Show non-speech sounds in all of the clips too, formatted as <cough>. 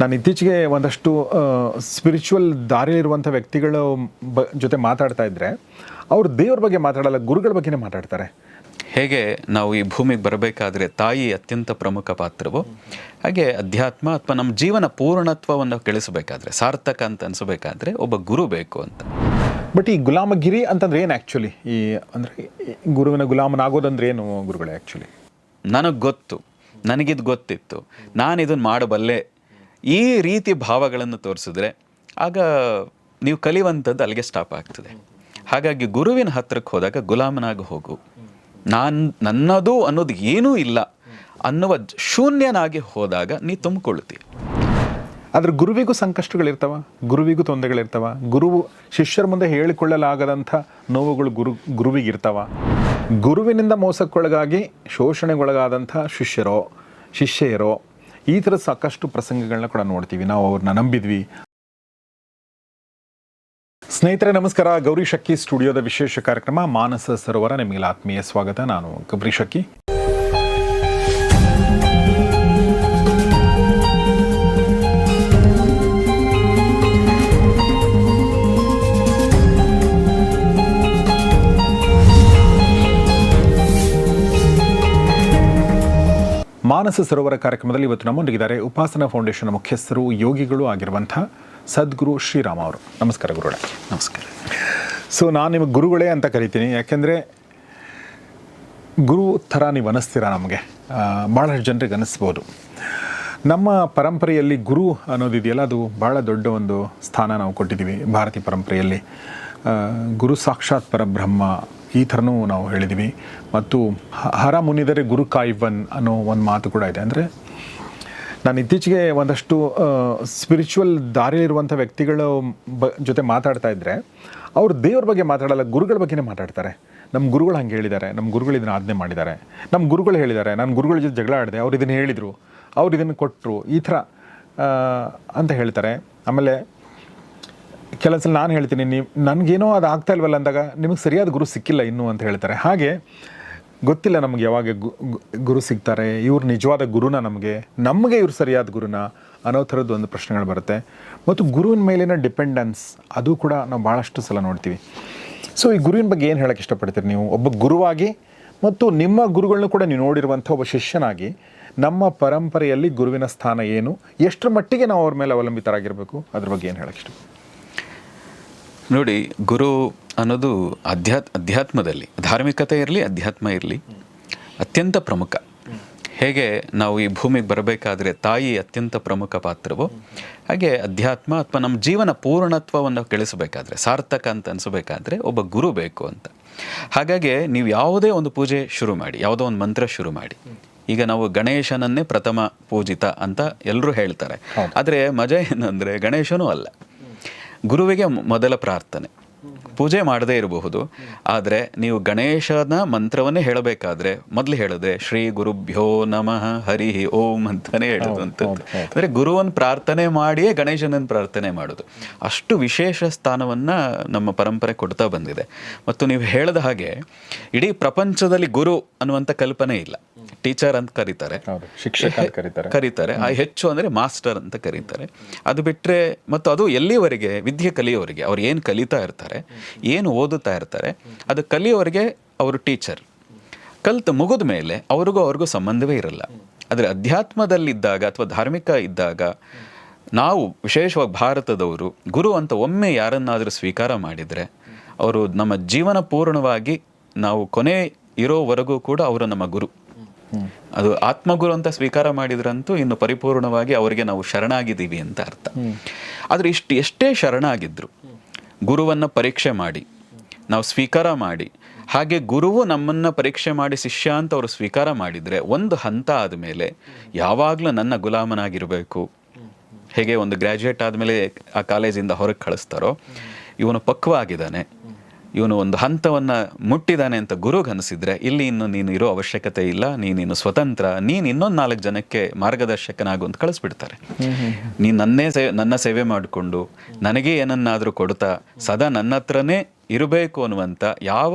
ನಾನು ಇತ್ತೀಚೆಗೆ ಒಂದಷ್ಟು ಸ್ಪಿರಿಚುವಲ್ ದಾರಿಯಲ್ಲಿರುವಂಥ ವ್ಯಕ್ತಿಗಳ ಬ ಜೊತೆ ಮಾತಾಡ್ತಾ ಇದ್ದರೆ ಅವರು ದೇವ್ರ ಬಗ್ಗೆ ಮಾತಾಡಲ್ಲ ಗುರುಗಳ ಬಗ್ಗೆನೇ ಮಾತಾಡ್ತಾರೆ. ಹೇಗೆ ನಾವು ಈ ಭೂಮಿಗೆ ಬರಬೇಕಾದ್ರೆ ತಾಯಿ ಅತ್ಯಂತ ಪ್ರಮುಖ ಪಾತ್ರವು. ಹಾಗೆ ಅಧ್ಯಾತ್ಮ ಅಥವಾ ನಮ್ಮ ಜೀವನ ಪೂರ್ಣತ್ವವನ್ನು ಗಳಿಸಬೇಕಾದ್ರೆ ಸಾರ್ಥಕ ಅಂತ ಅನಿಸಬೇಕಾದ್ರೆ ಒಬ್ಬ ಗುರು ಬೇಕು ಅಂತ. ಬಟ್ ಈ ಗುಲಾಮಗಿರಿ ಅಂತಂದ್ರೆ ಏನು ಆ್ಯಕ್ಚುಲಿ ಈ ಅಂದರೆ ಗುರುವಿನ ಗುಲಾಮನಾಗೋದಂದ್ರೆ ಏನು ಗುರುಗಳೇ ಆ್ಯಕ್ಚುಲಿ ನನಗೆ ಗೊತ್ತು. ನನಗಿದು ಗೊತ್ತಿತ್ತು. ನಾನು ಇದನ್ನು ಮಾಡಬಲ್ಲೆ ಈ ರೀತಿ ಭಾವಗಳನ್ನು ತೋರಿಸಿದ್ರೆ ಆಗ ನೀವು ಕಲಿಯುವಂಥದ್ದು ಅಲ್ಲಿಗೆ ಸ್ಟಾಪ್ ಆಗ್ತದೆ. ಹಾಗಾಗಿ ಗುರುವಿನ ಹತ್ರಕ್ಕೆ ಹೋದಾಗ ಗುಲಾಮನಾಗಿ ಹೋಗು. ನಾನು, ನನ್ನದು ಅನ್ನೋದು ಏನೂ ಇಲ್ಲ ಅನ್ನುವ ಶೂನ್ಯನಾಗಿ ಹೋದಾಗ ನೀ ತುಂಬಿಕೊಳ್ತೀಯ ಆದ್ರೆ ಗುರುವಿಗೂ ಸಂಕಷ್ಟಗಳಿರ್ತಾವ, ಗುರುವಿಗೂ ತೊಂದರೆಗಳಿರ್ತಾವ, ಗುರುವು ಶಿಷ್ಯರ ಮುಂದೆ ಹೇಳಿಕೊಳ್ಳಲಾಗದಂಥ ನೋವುಗಳು ಗುರು, ಗುರುವಿಗಿರ್ತಾವ. ಗುರುವಿನಿಂದ ಮೋಸಕ್ಕೊಳಗಾಗಿ ಶೋಷಣೆಗೊಳಗಾದಂಥ ಶಿಷ್ಯರೋ, ಶಿಷ್ಯೆಯರೋ ಈ ಥರ ಸಾಕಷ್ಟು ಪ್ರಸಂಗಗಳನ್ನ ಕೂಡ ನೋಡ್ತೀವಿ. ನಾವು ಅವ್ರನ್ನ ನಂಬಿದ್ವಿ. ಸ್ನೇಹಿತರೆ, ನಮಸ್ಕಾರ. ಗೌರಿ ಶಕ್ಕಿ ಸ್ಟುಡಿಯೋದ ವಿಶೇಷ ಕಾರ್ಯಕ್ರಮ ಮಾನಸ ಸರೋವರ. ನಿಮಗೆಲ್ಲ ಆತ್ಮೀಯ ಸ್ವಾಗತ. ನಾನು ಗೌರಿ ಶಕ್ಕಿ ಮಾನಸ ಸರೋವರ ಕಾರ್ಯಕ್ರಮದಲ್ಲಿ ಇವತ್ತು ನಮ್ಮೊಂದಿಗಿದ್ದಾರೆ ಉಪಾಸನಾ ಫೌಂಡೇಶನ್ ಮುಖ್ಯಸ್ಥರು ಯೋಗಿಗಳು ಆಗಿರುವಂಥ ಸದ್ಗುರು ಶ್ರೀರಾಮ ಅವರು. ನಮಸ್ಕಾರ ಗುರುಗಳೇ. ನಮಸ್ಕಾರ. ಸೊ ನಾನು ನಿಮಗೆ ಗುರುಗಳೇ ಅಂತ ಕರಿತೀನಿ. ಯಾಕೆಂದರೆ ಗುರು ಥರ ನೀವು ಅನಿಸ್ತೀರಾ ನಮಗೆ? ಭಾಳಷ್ಟು ಜನರಿಗೆ ಅನ್ನಿಸ್ಬೋದು ನಮ್ಮ ಪರಂಪರೆಯಲ್ಲಿ ಗುರು ಅನ್ನೋದಿದೆಯಲ್ಲ ಅದು ಭಾಳ ದೊಡ್ಡ ಒಂದು ಸ್ಥಾನ ನಾವು ಕೊಟ್ಟಿದ್ದೀವಿ. ಭಾರತೀಯ ಪರಂಪರೆಯಲ್ಲಿ. ಗುರು ಸಾಕ್ಷಾತ್ ಪರಬ್ರಹ್ಮ ಈ ಥರನೂ ನಾವು ಹೇಳಿದ್ದೀವಿ ಮತ್ತು ಹರ ಮುನಿದರೆ ಗುರು ಕಾಯ್ವನ್ ಅನ್ನೋ ಒಂದು ಮಾತು ಕೂಡ ಇದೆ. ಅಂದರೆ ನಾನು ಇತ್ತೀಚೆಗೆ ಒಂದಷ್ಟು ಸ್ಪಿರಿಚುವಲ್ ದಾರಿಯಲ್ಲಿರುವಂಥ ವ್ಯಕ್ತಿಗಳ ಬ, ಜೊತೆ ಮಾತಾಡ್ತಾ ಇದ್ದರೆ ಅವರು ದೇವ್ರ ಬಗ್ಗೆ ಮಾತಾಡಲ್ಲ, ಗುರುಗಳ ಬಗ್ಗೆನೇ ಮಾತಾಡ್ತಾರೆ. ನಮ್ಮ ಗುರುಗಳು ಹಂಗೆ ಹೇಳಿದ್ದಾರೆ. ನಮ್ಮ ಗುರುಗಳು ಇದನ್ನು ಆಜ್ಞೆ ಮಾಡಿದ್ದಾರೆ. ನಮ್ಮ ಗುರುಗಳು ಹೇಳಿದ್ದಾರೆ. ನಾನು ಗುರುಗಳ ಜೊತೆ ಜಗಳ ಆಡಿದೆ. ಅವ್ರು ಇದನ್ನು ಹೇಳಿದರು. ಅವ್ರು ಇದನ್ನು ಕೊಟ್ಟರು ಈ ಥರ ಅಂತ ಹೇಳ್ತಾರೆ. ಆಮೇಲೆ ಕೆಲವು ನಾನು ಹೇಳ್ತೀನಿ, ನೀವು ನನಗೇನೋ ಅದು ಆಗ್ತಾ ಇಲ್ವಲ್ಲ ಅಂದಾಗ ನಿಮಗೆ ಸರಿಯಾದ ಗುರು ಸಿಕ್ಕಿಲ್ಲ ಇನ್ನೂ ಅಂತ ಹೇಳ್ತಾರೆ. ಹಾಗೆ ಗೊತ್ತಿಲ್ಲ ನಮಗೆ ಯಾವಾಗ ಗುರು ಸಿಗ್ತಾರೆ, ಇವ್ರು ನಿಜವಾದ ಗುರುನ ನಮಗೆ ನಮಗೆ ಇವ್ರು ಸರಿಯಾದ ಗುರುನ ಅನ್ನೋ ಥರದ್ದು ಒಂದು ಪ್ರಶ್ನೆಗಳು ಬರುತ್ತೆ. ಮತ್ತು ಗುರುವಿನ ಮೇಲಿನ ಡಿಪೆಂಡೆನ್ಸ್ ಅದು ಕೂಡ ನಾವು ಭಾಳಷ್ಟು ಸಲ ನೋಡ್ತೀವಿ. ಸೊ ಈ ಗುರುವಿನ ಬಗ್ಗೆ ಏನು ಹೇಳೋಕ್ಕೆ ಇಷ್ಟಪಡ್ತೀರಿ ನೀವು? ಒಬ್ಬ ಗುರುವಾಗಿ ಮತ್ತು ನಿಮ್ಮ ಗುರುಗಳನ್ನೂ ಕೂಡ ನೀವು ನೋಡಿರುವಂಥ ಒಬ್ಬ ಶಿಷ್ಯನಾಗಿ ನಮ್ಮ ಪರಂಪರೆಯಲ್ಲಿ ಗುರುವಿನ ಸ್ಥಾನ ಏನು? ಎಷ್ಟರ ಮಟ್ಟಿಗೆ ನಾವು ಅವ್ರ ಮೇಲೆ ಅವಲಂಬಿತರಾಗಿರಬೇಕು? ಅದ್ರ ಬಗ್ಗೆ ಏನು ಹೇಳೋಕ್ಕೆ ಇಷ್ಟ ನೋಡಿ ಗುರು ಅನ್ನೋದು ಅಧ್ಯಾತ್ ಅಧ್ಯಾತ್ಮದಲ್ಲಿ ಧಾರ್ಮಿಕತೆ ಇರಲಿ ಅಧ್ಯಾತ್ಮ ಇರಲಿ ಅತ್ಯಂತ ಪ್ರಮುಖ. ಹೇಗೆ ನಾವು ಈ ಭೂಮಿಗೆ ಬರಬೇಕಾದ್ರೆ ತಾಯಿ ಅತ್ಯಂತ ಪ್ರಮುಖ ಪಾತ್ರವು ಹಾಗೆ ಅಧ್ಯಾತ್ಮ ಅಥವಾ ನಮ್ಮ ಜೀವನ ಪೂರ್ಣತ್ವವನ್ನು ಗಳಿಸಬೇಕಾದ್ರೆ ಸಾರ್ಥಕ ಅಂತ ಅನಿಸಬೇಕಾದ್ರೆ ಒಬ್ಬ ಗುರು ಬೇಕು ಅಂತ. ಹಾಗಾಗಿ ನೀವು ಯಾವುದೇ ಒಂದು ಪೂಜೆ ಶುರು ಮಾಡಿ ಯಾವುದೋ ಒಂದು ಮಂತ್ರ ಶುರು ಮಾಡಿ. ಈಗ ನಾವು ಗಣೇಶನನ್ನೇ ಪ್ರಥಮ ಪೂಜಿತ ಅಂತ ಎಲ್ಲರೂ ಹೇಳ್ತಾರೆ. ಆದರೆ ಮಜಾ ಏನಂದರೆ ಗಣೇಶನೂ ಅಲ್ಲ. ಗುರುವಿಗೆ ಮೊದಲ ಪ್ರಾರ್ಥನೆ. ಪೂಜೆ ಮಾಡದೇ ಇರಬಹುದು. ಆದರೆ ನೀವು ಗಣೇಶನ ಮಂತ್ರವನ್ನೇ ಹೇಳಬೇಕಾದ್ರೆ ಮೊದಲು ಹೇಳಿದ್ರೆ ಶ್ರೀ ಗುರುಭ್ಯೋ ನಮಃ ಹರಿ ಓಂ ಅಂತಾನೆ ಹೇಳೋದು ಅಂತ ಅಂದರೆ ಗುರುವನ್ನು ಪ್ರಾರ್ಥನೆ ಮಾಡಿಯೇ ಗಣೇಶನನ್ನು ಪ್ರಾರ್ಥನೆ ಮಾಡೋದು. ಅಷ್ಟು ವಿಶೇಷ ಸ್ಥಾನವನ್ನ ನಮ್ಮ ಪರಂಪರೆ ಕೊಡ್ತಾ ಬಂದಿದೆ. ಮತ್ತು ನೀವು ಹೇಳಿದ ಹಾಗೆ ಇಡೀ ಪ್ರಪಂಚದಲ್ಲಿ ಗುರು ಅನ್ನುವಂಥ ಕಲ್ಪನೆ ಇಲ್ಲ. ಟೀಚರ್ ಅಂತ ಕರೀತಾರೆ. ಶಿಕ್ಷಕ ಕರೀತಾರೆ. ಕರೀತಾರೆ. ಆ ಹೆಚ್ಚು ಅಂದರೆ ಮಾಸ್ಟರ್ ಅಂತ ಕರೀತಾರೆ. ಅದು ಬಿಟ್ಟರೆ ಮತ್ತು ಅದು ಎಲ್ಲಿವರೆಗೆ ವಿದ್ಯೆ ಕಲಿಯೋರಿಗೆ ಅವ್ರು ಏನು ಕಲಿತಾ ಇರ್ತಾರೆ ಏನು ಓದುತ್ತಾ ಇರ್ತಾರೆ ಅದು ಕಲಿಯೋವರೆಗೆ ಅವರು ಟೀಚರ್. ಕಲ್ತು ಮುಗಿದ ಮೇಲೆ ಅವ್ರಿಗೂ ಅವ್ರಿಗೂ ಸಂಬಂಧವೇ ಇರಲ್ಲ. ಆದರೆ ಅಧ್ಯಾತ್ಮದಲ್ಲಿದ್ದಾಗ ಅಥವಾ ಧಾರ್ಮಿಕ ಇದ್ದಾಗ ನಾವು ವಿಶೇಷವಾಗಿ ಭಾರತದವರು ಗುರು ಅಂತ ಒಮ್ಮೆ ಯಾರನ್ನಾದರೂ ಸ್ವೀಕಾರ ಮಾಡಿದರೆ ಅವರು ನಮ್ಮ ಜೀವನ ಪೂರ್ಣವಾಗಿ ನಾವು ಕೊನೆ ಇರೋವರೆಗೂ ಕೂಡ ಅವರು ನಮ್ಮ ಗುರು. ಅದು ಆತ್ಮಗುರು ಅಂತ ಸ್ವೀಕಾರ ಮಾಡಿದ್ರಂತೂ ಇನ್ನು ಪರಿಪೂರ್ಣವಾಗಿ ಅವರಿಗೆ ನಾವು ಶರಣಾಗಿದ್ದೀವಿ ಅಂತ ಅರ್ಥ. ಆದರೆ ಇಷ್ಟು ಎಷ್ಟೇ ಶರಣಾಗಿದ್ರು ಗುರುವನ್ನು ಪರೀಕ್ಷೆ ಮಾಡಿ ನಾವು ಸ್ವೀಕಾರ ಮಾಡಿ ಹಾಗೆ ಗುರುವು ನಮ್ಮನ್ನು ಪರೀಕ್ಷೆ ಮಾಡಿ ಶಿಷ್ಯ ಅಂತ ಅವರು ಸ್ವೀಕಾರ ಮಾಡಿದರೆ ಒಂದು ಹಂತ ಆದಮೇಲೆ ಯಾವಾಗಲೂ ನನ್ನ ಗುಲಾಮನಾಗಿರಬೇಕು. ಹೇಗೆ ಒಂದು ಗ್ರ್ಯಾಜುಯೇಟ್ ಆದಮೇಲೆ ಆ ಕಾಲೇಜಿಂದ ಹೊರಗೆ ಕಳಿಸ್ತಾರೋ ಇವನು ಪಕ್ವ ಆಗಿದ್ದಾನೆ ಇವನು ಒಂದು ಹಂತವನ್ನ ಮುಟ್ಟಿದ್ದಾನೆ ಅಂತ ಗುರುಗೆ ಅನಿಸಿದ್ರೆ ಇಲ್ಲಿ ಇನ್ನು ನೀನು ಇರೋ ಅವಶ್ಯಕತೆ ಇಲ್ಲ ನೀನಿನ್ನು ಸ್ವತಂತ್ರ ನೀನು ಇನ್ನೊಂದು ನಾಲ್ಕು ಜನಕ್ಕೆ ಮಾರ್ಗದರ್ಶಕನಾಗು ಅಂತ ಕಳಿಸ್ಬಿಡ್ತಾರೆ. ನೀನು ನನ್ನೇ ಸೇ ನನ್ನ ಸೇವೆ ಮಾಡಿಕೊಂಡು ನನಗೆ ಏನನ್ನಾದರೂ ಕೊಡ್ತಾ ಸದಾ ನನ್ನ ಹತ್ರನೇ ಇರಬೇಕು ಅನ್ನುವಂಥ ಯಾವ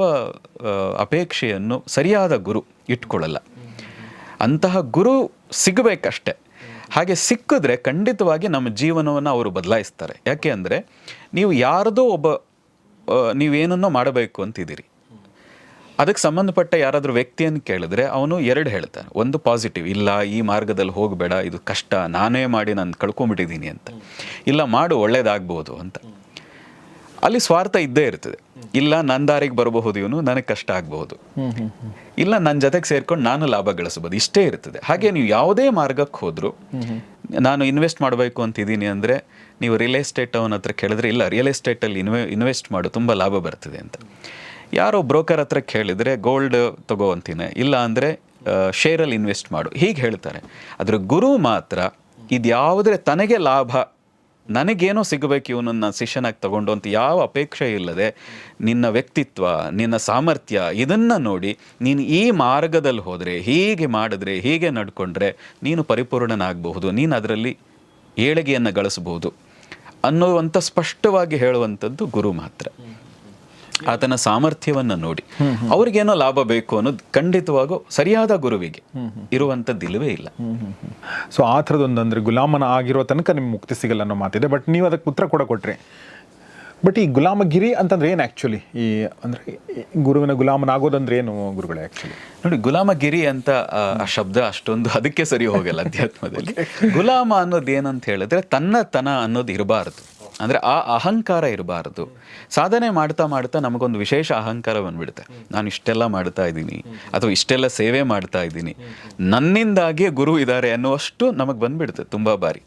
ಅಪೇಕ್ಷೆಯನ್ನು ಸರಿಯಾದ ಗುರು ಇಟ್ಕೊಳ್ಳಲ್ಲ. ಅಂತಹ ಗುರು ಸಿಗಬೇಕಷ್ಟೆ. ಹಾಗೆ ಸಿಕ್ಕಿದ್ರೆ ಖಂಡಿತವಾಗಿ ನಮ್ಮ ಜೀವನವನ್ನು ಅವರು ಬದಲಾಯಿಸ್ತಾರೆ. ಯಾಕೆ ಅಂದರೆ ನೀವು ಯಾರದೋ ಒಬ್ಬ ನೀವೇನನ್ನೋ ಮಾಡಬೇಕು ಅಂತಿದ್ದೀರಿ. ಅದಕ್ಕೆ ಸಂಬಂಧಪಟ್ಟ ಯಾರಾದರೂ ವ್ಯಕ್ತಿಯನ್ನು ಕೇಳಿದ್ರೆ ಅವನು ಎರಡು ಹೇಳ್ತಾನೆ. ಒಂದು ಪಾಸಿಟಿವ್ ಇಲ್ಲ ಈ ಮಾರ್ಗದಲ್ಲಿ ಹೋಗಬೇಡ ಇದು ಕಷ್ಟ ನಾನೇ ಮಾಡಿ ನಾನು ಕಳ್ಕೊಂಬಿಟ್ಟಿದ್ದೀನಿ ಅಂತ. ಇಲ್ಲ ಮಾಡು ಒಳ್ಳೇದಾಗ್ಬೋದು ಅಂತ. ಅಲ್ಲಿ ಸ್ವಾರ್ಥ ಇದ್ದೇ ಇರ್ತದೆ. ಇಲ್ಲ ನನ್ನ ದಾರಿಗೆ ಬರಬಹುದು ಇವನು ನನಗೆ ಕಷ್ಟ ಆಗಬಹುದು. ಇಲ್ಲ ನನ್ನ ಜೊತೆಗೆ ಸೇರ್ಕೊಂಡು ನಾನು ಲಾಭ ಗಳಿಸಬಹುದು. ಇಷ್ಟೇ ಇರ್ತದೆ. ಹಾಗೆ ನೀವು ಯಾವುದೇ ಮಾರ್ಗಕ್ಕೆ ಹೋದ್ರು ನಾನು ಇನ್ವೆಸ್ಟ್ ಮಾಡಬೇಕು ಅಂತಿದ್ದೀನಿ ಅಂದರೆ ನೀವು ರಿಯಲ್ ಎಸ್ಟೇಟ್ ಅವನ ಹತ್ರ ಕೇಳಿದ್ರೆ, ಇಲ್ಲ ರಿಯಲ್ ಎಸ್ಟೇಟಲ್ಲಿ ಇನ್ವೆ ಇನ್ವೆಸ್ಟ್ ಮಾಡು, ತುಂಬ ಲಾಭ ಬರ್ತದೆ ಅಂತ. ಯಾರೋ ಬ್ರೋಕರ್ ಹತ್ರ ಕೇಳಿದರೆ ಗೋಲ್ಡ್ ತಗೋ ಅಂತೀನಿ, ಇಲ್ಲ ಅಂದರೆ ಶೇರಲ್ಲಿ ಇನ್ವೆಸ್ಟ್ ಮಾಡು. ಹೀಗೆ ಹೇಳ್ತಾರೆ. ಅದರ ಗುರು ಮಾತ್ರ ಇದ್ಯಾವುದ್ರೆ ತನಗೆ ಲಾಭ, ನನಗೇನೋ ಸಿಗಬೇಕು ಇವನನ್ನು ಶಿಷ್ಯನಾಗಿ ತಗೊಂಡು ಅಂತ ಯಾವ ಅಪೇಕ್ಷೆ ಇಲ್ಲದೆ ನಿನ್ನ ವ್ಯಕ್ತಿತ್ವ, ನಿನ್ನ ಸಾಮರ್ಥ್ಯ ಇದನ್ನು ನೋಡಿ ನೀನು ಈ ಮಾರ್ಗದಲ್ಲಿ ಹೋದರೆ, ಹೀಗೆ ಮಾಡಿದ್ರೆ, ಹೀಗೆ ನಡ್ಕೊಂಡ್ರೆ ನೀನು ಪರಿಪೂರ್ಣನಾಗಬಹುದು, ನೀನು ಅದರಲ್ಲಿ ಏಳಿಗೆಯನ್ನು ಗಳಿಸಬಹುದು. ಅನ್ನುವಂಥ ಸ್ಪಷ್ಟವಾಗಿ ಹೇಳುವಂಥದ್ದು ಗುರು ಮಾತ್ರ ಆತನ ಸಾಮರ್ಥ್ಯವನ್ನು ನೋಡಿ ಅವ್ರಿಗೇನೋ ಲಾಭ ಬೇಕು ಅನ್ನೋದು ಖಂಡಿತವಾಗೂ ಸರಿಯಾದ ಗುರುವಿಗೆ ಇರುವಂಥದ್ದು ಇಲ್ಲವೇ ಇಲ್ಲ ಸೊ ಆ ಥರದೊಂದು ಅಂದರೆ ಗುಲಾಮನ ಆಗಿರೋ ತನಕ ನಿಮ್ಗೆ ಮುಕ್ತಿ ಸಿಗಲ್ಲ ಅನ್ನೋ ಮಾತಿದೆ ಬಟ್ ನೀವು ಅದಕ್ಕೆ ಉತ್ತರ ಕೂಡ ಕೊಟ್ರಿ ಬಟ್ ಈ ಗುಲಾಮಗಿರಿ ಅಂತಂದ್ರೆ ಏನು ಆ್ಯಕ್ಚುಲಿ ಈ ಅಂದರೆ ಗುರುವಿನ ಗುಲಾಮನಾಗೋದಂದ್ರೆ ಏನು ಗುರುಗಳೇ ಆ್ಯಕ್ಚುಲಿ ನೋಡಿ ಗುಲಾಮಗಿರಿ ಅಂತ ಆ, ಶಬ್ದ ಅಷ್ಟೊಂದು ಅದಕ್ಕೆ ಸರಿ ಹೋಗಲ್ಲ ಅಧ್ಯಾತ್ಮದಲ್ಲಿ. ಗುಲಾಮ ಅನ್ನೋದು ಏನಂತ ಹೇಳಿದ್ರೆ ತನ್ನತನ ಅನ್ನೋದು ಇರಬಾರದು. ಅಂದ್ರೆ ಆ ಅಹಂಕಾರ ಇರಬಾರದು. ಸಾಧನೆ ಮಾಡ್ತಾ ಮಾಡ್ತಾ ನಮಗೊಂದು ವಿಶೇಷ ಅಹಂಕಾರ ಬಂದ್ಬಿಡುತ್ತೆ. ನಾನು ಇಷ್ಟೆಲ್ಲ ಮಾಡ್ತಾ ಇದ್ದೀನಿ ಅಥವಾ ಇಷ್ಟೆಲ್ಲ ಸೇವೆ ಮಾಡ್ತಾ ಇದ್ದೀನಿ. ನನ್ನಿಂದಾಗಿಯೇ ಗುರು ಇದ್ದಾರೆ ಅನ್ನುವಷ್ಟು ನಮಗೆ ಬಂದ್ಬಿಡುತ್ತೆ ತುಂಬ ಬಾರಿ.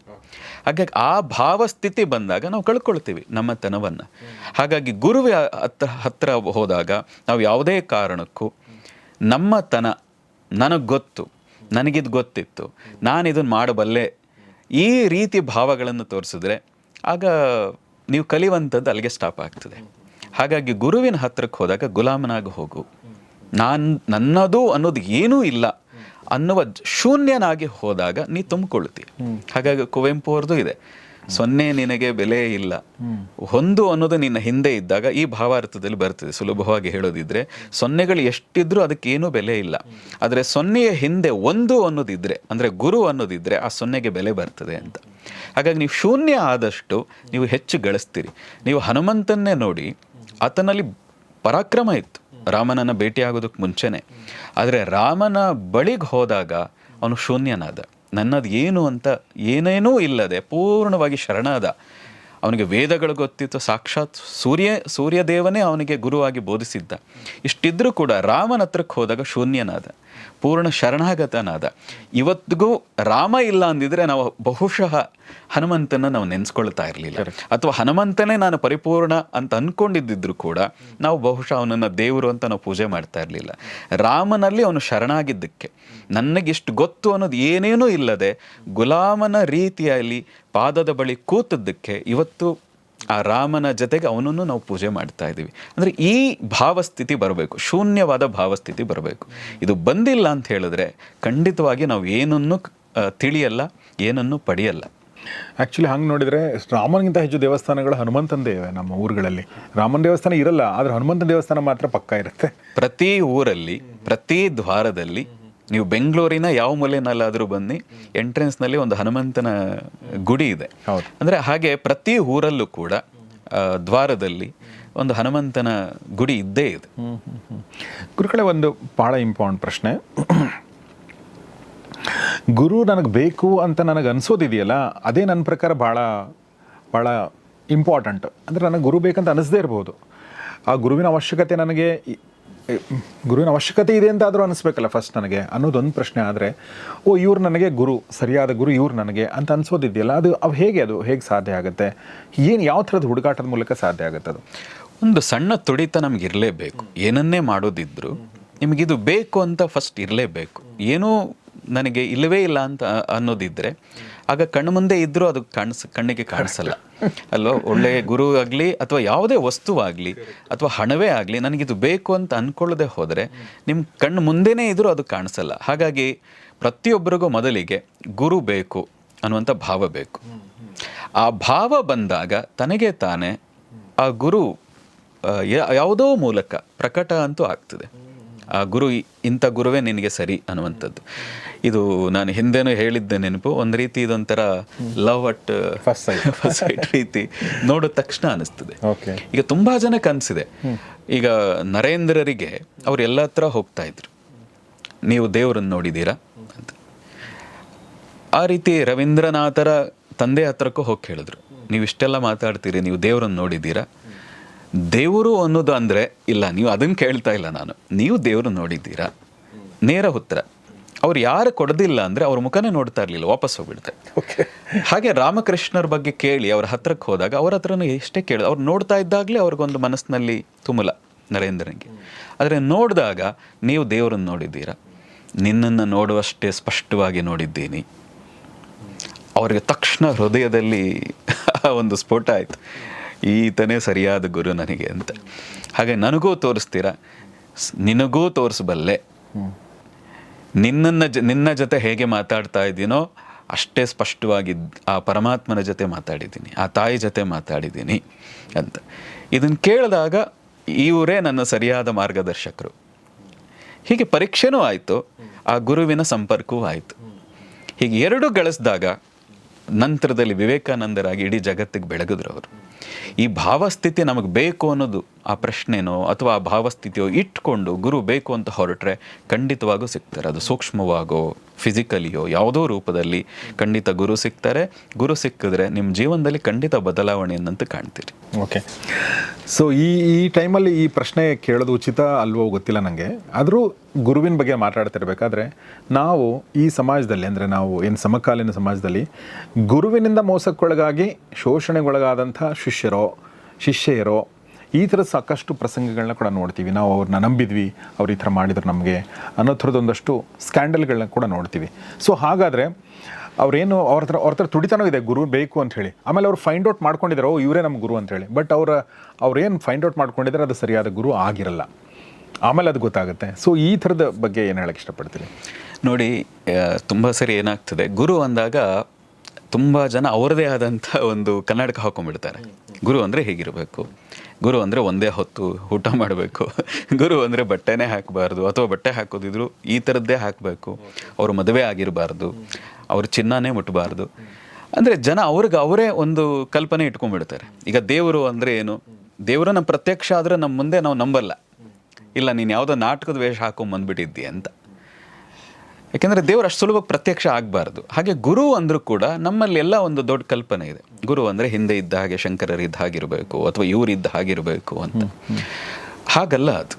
ಹಾಗಾಗಿ ಆ ಭಾವಸ್ಥಿತಿ ಬಂದಾಗ ನಾವು ಕಳ್ಕೊಳ್ತೀವಿ ನಮ್ಮ ತನವನ್ನು ಹಾಗಾಗಿ ಗುರುವಿನ ಹತ್ರ ಹತ್ರ ಹೋದಾಗ ನಾವು ಯಾವುದೇ ಕಾರಣಕ್ಕೂ ನಮ್ಮ ತನ ನನಗೆ ಗೊತ್ತು, ನನಗಿದು ಗೊತ್ತಿತ್ತು, ನಾನು ಇದನ್ನು ಮಾಡಬಲ್ಲೆ. ಈ ರೀತಿ ಭಾವಗಳನ್ನು ತೋರಿಸಿದ್ರೆ ಆಗ ನೀವು ಕಲಿಯುವಂಥದ್ದು ಅಲ್ಲಿಗೆ ಸ್ಟಾಪ್ ಆಗ್ತದೆ. ಹಾಗಾಗಿ ಗುರುವಿನ ಹತ್ರಕ್ಕೆ ಹೋದಾಗ ಗುಲಾಮನಾಗಿ ಹೋಗು. ನಾನು ನನ್ನದು ಅನ್ನೋದು ಏನೂ ಇಲ್ಲ. ಅನ್ನುವ ಶೂನ್ಯನಾಗಿ ಹೋದಾಗ ನೀ ತುಂಬಿಕೊಳ್ತೀಯ ಹಾಗಾಗಿ ಕುವೆಂಪು ಅವ್ರದ್ದು ಇದೆ. ಸೊನ್ನೆ ನಿನಗೆ ಬೆಲೆ ಇಲ್ಲ. ಒಂದು ಅನ್ನೋದು ನಿನ್ನ ಹಿಂದೆ ಇದ್ದಾಗ ಈ ಭಾವಾರ್ಥದಲ್ಲಿ ಬರ್ತದೆ ಸುಲಭವಾಗಿ ಹೇಳೋದಿದ್ರೆ. ಸೊನ್ನೆಗಳು ಎಷ್ಟಿದ್ರೂ ಅದಕ್ಕೆ ಏನೂ ಬೆಲೆ ಇಲ್ಲ. ಆದರೆ ಸೊನ್ನೆಯ ಹಿಂದೆ ಒಂದು ಅನ್ನೋದಿದ್ರೆ ಅಂದರೆ ಗುರು ಅನ್ನೋದಿದ್ರೆ ಆ ಸೊನ್ನೆಗೆ ಬೆಲೆ ಬರ್ತದೆ ಅಂತ. ಹಾಗಾಗಿ ನೀವು ಶೂನ್ಯ ಆದಷ್ಟು ನೀವು ಹೆಚ್ಚು ಗಳಿಸ್ತೀರಿ. ನೀವು ಹನುಮಂತನ್ನೇ ನೋಡಿ ಆತನಲ್ಲಿ ಪರಾಕ್ರಮ ಇತ್ತು. ರಾಮನನ್ನ ಭೇಟಿಯಾಗೋದಕ್ಕೆ ಮುಂಚೆನೆ. ಆದರೆ ರಾಮನ ಬಳಿಗೆ ಹೋದಾಗ ಅವನು ಶೂನ್ಯನಾದ. ನನ್ನದು ಏನು ಅಂತ ಏನೇನೂ ಇಲ್ಲದೆ ಪೂರ್ಣವಾಗಿ ಶರಣಾದ. ಅವನಿಗೆ ವೇದಗಳು ಗೊತ್ತಿತ್ತು, ಸಾಕ್ಷಾತ್ ಸೂರ್ಯ, ಸೂರ್ಯದೇವನೇ ಅವನಿಗೆ ಗುರುವಾಗಿ ಬೋಧಿಸಿದ್ದ. ಇಷ್ಟಿದ್ರೂ ಕೂಡ ರಾಮನ ಹತ್ರಕ್ಕೆ ಹೋದಾಗ ಶೂನ್ಯನಾದ. ಪೂರ್ಣ ಶರಣಾಗತನಾದ. ಇವತ್ತಿಗೂ ರಾಮ ಇಲ್ಲ ಅಂದಿದ್ರೆ ನಾವು ಬಹುಶಃ ಹನುಮಂತನ ನಾವು ನೆನೆಸ್ಕೊಳ್ತಾ ಇರಲಿಲ್ಲ. ಅಥವಾ ಹನುಮಂತನೇ ನಾನು ಪರಿಪೂರ್ಣ ಅಂತ ಅನ್ಕೊಂಡಿದ್ದಿದ್ರು ಕೂಡ ನಾವು ಬಹುಶಃ ಅವನನ್ನು ದೇವರು ಅಂತ ನಾವು ಪೂಜೆ ಮಾಡ್ತಾ ಇರಲಿಲ್ಲ. ರಾಮನಲ್ಲಿ ಅವನು ಶರಣಾಗಿದ್ದಕ್ಕೆ. ನನಗಿಷ್ಟು ಗೊತ್ತು ಅನ್ನೋದು ಏನೇನೂ ಇಲ್ಲದೆ ಗುಲಾಮನ ರೀತಿಯಲ್ಲಿ ಪಾದದ ಬಳಿ ಕೂತದ್ದಕ್ಕೆ ಇವತ್ತು ಆ ರಾಮನ ಜೊತೆಗೆ ಅವನನ್ನು ನಾವು ಪೂಜೆ ಮಾಡ್ತಾ ಇದ್ದೀವಿ. ಅಂದರೆ ಈ ಭಾವಸ್ಥಿತಿ ಬರಬೇಕು ಶೂನ್ಯವಾದ ಭಾವಸ್ಥಿತಿ ಬರಬೇಕು. ಇದು ಬಂದಿಲ್ಲ ಅಂತ ಹೇಳಿದ್ರೆ ಖಂಡಿತವಾಗಿ ನಾವು ಏನನ್ನು ತಿಳಿಯಲ್ಲ ಏನನ್ನು ಪಡೆಯಲ್ಲ. ಆ್ಯಕ್ಚುಲಿ ಹಂಗೆ ನೋಡಿದರೆ ರಾಮನಿಗಿಂತ ಹೆಚ್ಚು ದೇವಸ್ಥಾನಗಳು ಹನುಮಂತಂದೇ ಇವೆ ನಮ್ಮ ಊರುಗಳಲ್ಲಿ. ರಾಮನ ದೇವಸ್ಥಾನ ಇರಲ್ಲ ಆದರೆ ಹನುಮಂತನ ದೇವಸ್ಥಾನ ಮಾತ್ರ ಪಕ್ಕ ಇರುತ್ತೆ. ಪ್ರತಿ ಊರಲ್ಲಿ ಪ್ರತಿ ದ್ವಾರದಲ್ಲಿ ನೀವು ಬೆಂಗಳೂರಿನ ಯಾವ ಮೂಲೆಯಲ್ಲಾದರೂ ಬನ್ನಿ ಎಂಟ್ರೆನ್ಸ್ನಲ್ಲಿ ಒಂದು ಹನುಮಂತನ ಗುಡಿ ಇದೆ. ಹೌದು. ಅಂದರೆ ಹಾಗೆ ಪ್ರತಿ ಊರಲ್ಲೂ ಕೂಡ ದ್ವಾರದಲ್ಲಿ ಒಂದು ಹನುಮಂತನ ಗುಡಿ ಇದ್ದೇ ಇದೆ. ಗುರುಗಳೇ ಒಂದು ಭಾಳ ಇಂಪಾರ್ಟೆಂಟ್ ಪ್ರಶ್ನೆ. ಗುರು ನನಗೆ ಬೇಕು ಅಂತ ನನಗೆ ಅನಿಸೋದಿದೆಯಲ್ಲ ಅದೇ ನನ್ನ ಪ್ರಕಾರ ಭಾಳ ಭಾಳ ಇಂಪಾರ್ಟೆಂಟ್ ಅಂದರೆ ನನಗೆ ಗುರು ಬೇಕಂತ ಅನಿಸದೇ ಇರ್ಬೋದು. ಆ ಗುರುವಿನ ಅವಶ್ಯಕತೆ ನನಗೆ ಗುರುವಿನ ಅವಶ್ಯಕತೆ ಇದೆ ಅಂತ ಆದರೂ ಅನಿಸ್ಬೇಕಲ್ಲ ಫಸ್ಟ್ ನನಗೆ. ಅನ್ನೋದೊಂದು ಪ್ರಶ್ನೆ ಆದರೆ, ಓ, ಇವ್ರು ನನಗೆ ಗುರು, ಸರಿಯಾದ ಗುರು ಇವ್ರು ನನಗೆ ಅಂತ ಅನ್ಸೋದಿದೆಯಲ್ಲ, ಅದು ಅವು ಹೇಗೆ ಅದು, ಹೇಗೆ ಸಾಧ್ಯ ಆಗುತ್ತೆ? ಏನು ಯಾವ ಥರದ ಹುಡುಕಾಟದ ಮೂಲಕ ಸಾಧ್ಯ ಆಗುತ್ತೆ ಅದು? ಒಂದು ಸಣ್ಣ ತುಡಿತ ನಮ್ಗೆ ಇರಲೇಬೇಕು ಏನನ್ನೇ ಮಾಡೋದಿದ್ರು ನಿಮಗಿದು ಬೇಕು ಅಂತ ಫಸ್ಟ್ ಇರಲೇಬೇಕು. ಏನೂ ನನಗೆ ಇಲ್ಲವೇ ಇಲ್ಲ ಅಂತ ಅನ್ನೋದಿದ್ದರೆ ಆಗ ಕಣ್ಣು ಮುಂದೆ ಇದ್ದರೂ ಅದು ಕಾಣಿಸ್, ಕಣ್ಣಿಗೆ ಕಾಣಿಸಲ್ಲ. ಅಲ್ವಾ? ಒಳ್ಳೆ ಗುರು ಆಗಲಿ ಅಥವಾ ಯಾವುದೇ ವಸ್ತುವಾಗಲಿ ಅಥವಾ ಹಣವೇ ಆಗಲಿ ನನಗಿದು ಬೇಕು ಅಂತ ಅಂದ್ಕೊಳ್ಳದೆ ಹೋದರೆ ನಿಮ್ಮ ಕಣ್ಣು ಮುಂದೆನೇ ಇದ್ರೂ ಅದು ಕಾಣಿಸಲ್ಲ. ಹಾಗಾಗಿ ಪ್ರತಿಯೊಬ್ಬರಿಗೂ ಮೊದಲಿಗೆ ಗುರು ಬೇಕು ಅನ್ನುವಂಥ ಭಾವ ಬೇಕು. ಆ ಭಾವ ಬಂದಾಗ ತನಗೆ ತಾನೇ ಆ ಗುರು ಯಾವುದೋ ಮೂಲಕ ಪ್ರಕಟ ಅಂತೂ ಆಗ್ತದೆ. ಆ ಗುರು ಇಂಥ ಗುರುವೇ ನಿನಗೆ ಸರಿ ಅನ್ನುವಂಥದ್ದು. ಇದು ನಾನು ಹಿಂದೆನೂ ಹೇಳಿದ್ದೆ ನೆನಪು. ಒಂದು ರೀತಿ ಇದೊಂಥರ ಲವ್ ಅಟ್. ಫಸ್ಟ್ ಸೈಟ್ ರೀತಿ ನೋಡಿದ ತಕ್ಷಣ ಅನಿಸ್ತದೆ. ಈಗ ತುಂಬಾ ಜನಕ್ಕೆ ಅನಿಸಿದೆ. ಈಗ ನರೇಂದ್ರರಿಗೆ ಅವ್ರು ಎಲ್ಲ ಹತ್ರ ಹೋಗ್ತಾ ಇದ್ರು. ನೀವು ದೇವರನ್ನು ನೋಡಿದ್ದೀರಾ ಅಂತ. ಆ ರೀತಿ ರವೀಂದ್ರನಾಥರ ತಂದೆ ಹತ್ರಕ್ಕೂ ಹೋಗಿ ಕೇಳಿದ್ರು. ನೀವು ಇಷ್ಟೆಲ್ಲ ಮಾತಾಡ್ತೀರಿ ನೀವು ದೇವರನ್ನು ನೋಡಿದ್ದೀರಾ? ದೇವರು ಅನ್ನೋದು ಅಂದರೆ ಇಲ್ಲ ನೀವು ಅದನ್ನು ಕೇಳ್ತಾ ಇಲ್ಲ ನಾನು. ನೀವು ದೇವ್ರನ್ನ ನೋಡಿದ್ದೀರಾ? ನೇರ ಉತ್ತರ. ಅವ್ರು ಯಾರು ಕೊಡೋದಿಲ್ಲ ಅಂದರೆ ಅವ್ರ ಮುಖನೇ ನೋಡ್ತಾ ಇರಲಿಲ್ಲ ವಾಪಸ್ ಹೋಗ್ಬಿಡ್ತಾರೆ ಓಕೆ ಹಾಗೆ ರಾಮಕೃಷ್ಣರ ಬಗ್ಗೆ ಕೇಳಿ ಅವ್ರ ಹತ್ರಕ್ಕೆ ಹೋದಾಗ ಅವ್ರ ಹತ್ರನೂ ಎಷ್ಟೇ ಕೇಳಿ ಅವ್ರು ನೋಡ್ತಾ ಇದ್ದಾಗಲೇ ಅವ್ರಿಗೊಂದು ಮನಸ್ಸಿನಲ್ಲಿ ತುಮುಲ ನರೇಂದ್ರನಿಗೆ. ಆದರೆ ನೋಡಿದಾಗ ನೀವು ದೇವರನ್ನು ನೋಡಿದ್ದೀರಾ? ನಿನ್ನನ್ನು ನೋಡುವಷ್ಟೇ ಸ್ಪಷ್ಟವಾಗಿ ನೋಡಿದ್ದೀನಿ. ಅವರಿಗೆ ತಕ್ಷಣ ಹೃದಯದಲ್ಲಿ <laughs> ಒಂದು ಸ್ಫೋಟ ಆಯಿತು. ಈತನೇ ಸರಿಯಾದ ಗುರು ನನಗೆ ಅಂತ. ಹಾಗೆ ನನಗೂ ತೋರಿಸ್ತೀರಾ? ನಿನಗೂ ತೋರಿಸಬಲ್ಲೆ. ನಿನ್ನನ್ನ ಜ, ನಿನ್ನ ಜೊತೆ ಹೇಗೆ ಮಾತಾಡ್ತಾ ಇದ್ದೀನೋ ಅಷ್ಟೇ ಸ್ಪಷ್ಟವಾಗಿ ಆ ಪರಮಾತ್ಮನ ಜೊತೆ ಮಾತಾಡಿದ್ದೀನಿ, ಆ ತಾಯಿ ಜೊತೆ ಮಾತಾಡಿದ್ದೀನಿ ಅಂತ. ಇದನ್ನು ಕೇಳಿದಾಗ ಇವರೇ ನನ್ನ ಸರಿಯಾದ ಮಾರ್ಗದರ್ಶಕರು. ಹೀಗೆ ಪರೀಕ್ಷೆನೂ ಆಯಿತು, ಆ ಗುರುವಿನ ಸಂಪರ್ಕವೂ ಆಯಿತು. ಹೀಗೆ ಎರಡೂ ಗಳಿಸಿದಾಗ ನಂತರದಲ್ಲಿ ವಿವೇಕಾನಂದರಾಗಿ ಇಡೀ ಜಗತ್ತಿಗೆ ಬೆಳಗಿದ್ರು ಅವರು. ಈ ಭಾವಸ್ಥಿತಿ ನಮಗೆ ಬೇಕು ಅನ್ನೋದು ಆ ಪ್ರಶ್ನೆನೋ ಅಥವಾ ಆ ಭಾವಸ್ಥಿತಿಯೋ ಇಟ್ಕೊಂಡು ಗುರು ಬೇಕು ಅಂತ ಹೊರಟ್ರೆ ಖಂಡಿತವಾಗೂ ಸಿಗ್ತಾರೆ. ಅದು ಸೂಕ್ಷ್ಮವಾಗೋ ಫಿಸಿಕಲಿಯೋ ಯಾವುದೋ ರೂಪದಲ್ಲಿ ಖಂಡಿತ ಗುರು ಸಿಗ್ತಾರೆ ಗುರು ಸಿಕ್ಕಿದ್ರೆ ನಿಮ್ಮ ಜೀವನದಲ್ಲಿ ಖಂಡಿತ ಬದಲಾವಣೆಯನ್ನಂತೂ ಕಾಣ್ತೀರಿ. ಓಕೆ ಸೊ ಈ ಈ ಟೈಮಲ್ಲಿ ಈ ಪ್ರಶ್ನೆ ಕೇಳೋದು ಉಚಿತ ಅಲ್ವೋ ಗೊತ್ತಿಲ್ಲ ನನಗೆ ಆದರೂ ಗುರುವಿನ ಬಗ್ಗೆ ಮಾತಾಡ್ತಿರ್ಬೇಕಾದ್ರೆ ನಾವು ಈ ಸಮಾಜದಲ್ಲಿ, ಅಂದರೆ ನಾವು ಏನು ಸಮಕಾಲೀನ ಸಮಾಜದಲ್ಲಿ ಗುರುವಿನಿಂದ ಮೋಸಕ್ಕೊಳಗಾಗಿ ಶೋಷಣೆಗೊಳಗಾದಂಥ ಶಿಷ್ಯರೋ, ಶಿಷ್ಯೆಯರೋ ಈ ಥರ ಸಾಕಷ್ಟು ಪ್ರಸಂಗಗಳನ್ನ ಕೂಡ ನೋಡ್ತೀವಿ. ನಾವು ಅವ್ರನ್ನ ನಂಬಿದ್ವಿ, ಅವ್ರು ಈ ಥರ ಮಾಡಿದ್ರು ನಮಗೆ ಅನ್ನೋ ಥರದೊಂದಷ್ಟು ಸ್ಕ್ಯಾಂಡಲ್ಗಳನ್ನ ಕೂಡ ನೋಡ್ತೀವಿ. ಸೊ ಹಾಗಾದರೆ ಅವ್ರೇನು ಅವ್ರ ಹತ್ರ ಅವ್ರ ಹತ್ರ ತುಡಿತನೂ ಇದೆ, ಗುರು ಬೇಕು ಅಂತ ಹೇಳಿ. ಆಮೇಲೆ ಅವ್ರು ಫೈಂಡ್ ಔಟ್ ಮಾಡ್ಕೊಂಡಿದ್ದಾರೆ ಓ, ಇವರೇ ನಮ್ಮ ಗುರು ಅಂತೇಳಿ ಬಟ್ ಅವರ ಅವ್ರೇನು ಫೈಂಡ್ ಔಟ್ ಮಾಡ್ಕೊಂಡಿದ್ದಾರೆ ಅದು ಸರಿಯಾದ ಗುರು ಆಗಿರಲ್ಲ. ಆಮೇಲೆ ಅದು ಗೊತ್ತಾಗುತ್ತೆ. ಸೊ ಈ ಥರದ ಬಗ್ಗೆ ಏನು ಹೇಳಕ್ಕೆ ಇಷ್ಟಪಡ್ತೀನಿ ನೋಡಿ ತುಂಬ ಸರಿ ಏನಾಗ್ತದೆ. ಗುರು ಅಂದಾಗ ತುಂಬ ಜನ ಅವರದೇ ಆದಂಥ ಒಂದು ಕನ್ನಡಕ ಹಾಕೊಂಡ್ಬಿಡ್ತಾರೆ. ಗುರು ಅಂದರೆ ಹೀಗಿರಬೇಕು? ಗುರು ಅಂದರೆ ಒಂದೇ ಹೊತ್ತು ಊಟ ಮಾಡಬೇಕು. ಗುರು ಅಂದರೆ ಬಟ್ಟೆನೇ ಹಾಕಬಾರ್ದು. ಅಥವಾ ಬಟ್ಟೆ ಹಾಕೋದಿದ್ರು ಈ ಥರದ್ದೇ ಹಾಕಬೇಕು. ಅವರು ಮದುವೆ ಆಗಿರಬಾರ್ದು. ಅವ್ರ ಚಿನ್ನನೇ ಮುಟ್ಟಬಾರ್ದು ಅಂದರೆ ಜನ ಅವ್ರಿಗೆ ಅವರೇ ಒಂದು ಕಲ್ಪನೆ ಇಟ್ಕೊಂಡ್ಬಿಡ್ತಾರೆ. ಈಗ ದೇವರು ಅಂದರೆ ಏನು? ದೇವರು ನಮ್ಮ ಪ್ರತ್ಯಕ್ಷ ಆದರೆ ನಮ್ಮ ಮುಂದೆ ನಾವು ನಂಬಲ್ಲ. ಇಲ್ಲ, ನೀನು ಯಾವುದೋ ನಾಟಕದ ವೇಷ ಹಾಕೊಂಡ್ ಅಂತ. ಯಾಕೆಂದರೆ ದೇವರು ಅಷ್ಟು ಸುಲಭವಾಗಿ ಪ್ರತ್ಯಕ್ಷ ಆಗಬಾರ್ದು. ಹಾಗೆ ಗುರು ಅಂದರೂ ಕೂಡ ನಮ್ಮಲ್ಲಿ ಎಲ್ಲ ಒಂದು ದೊಡ್ಡ ಕಲ್ಪನೆ ಇದೆ. ಗುರು ಅಂದರೆ ಹಿಂದೆ ಇದ್ದ ಹಾಗೆ ಶಂಕರರಿದ್ದ ಹಾಗಿರಬೇಕು ಅಥವಾ ಇವರಿದ್ದ ಹಾಗಿರಬೇಕು ಅಂತ. ಹಾಗಲ್ಲ ಅದು.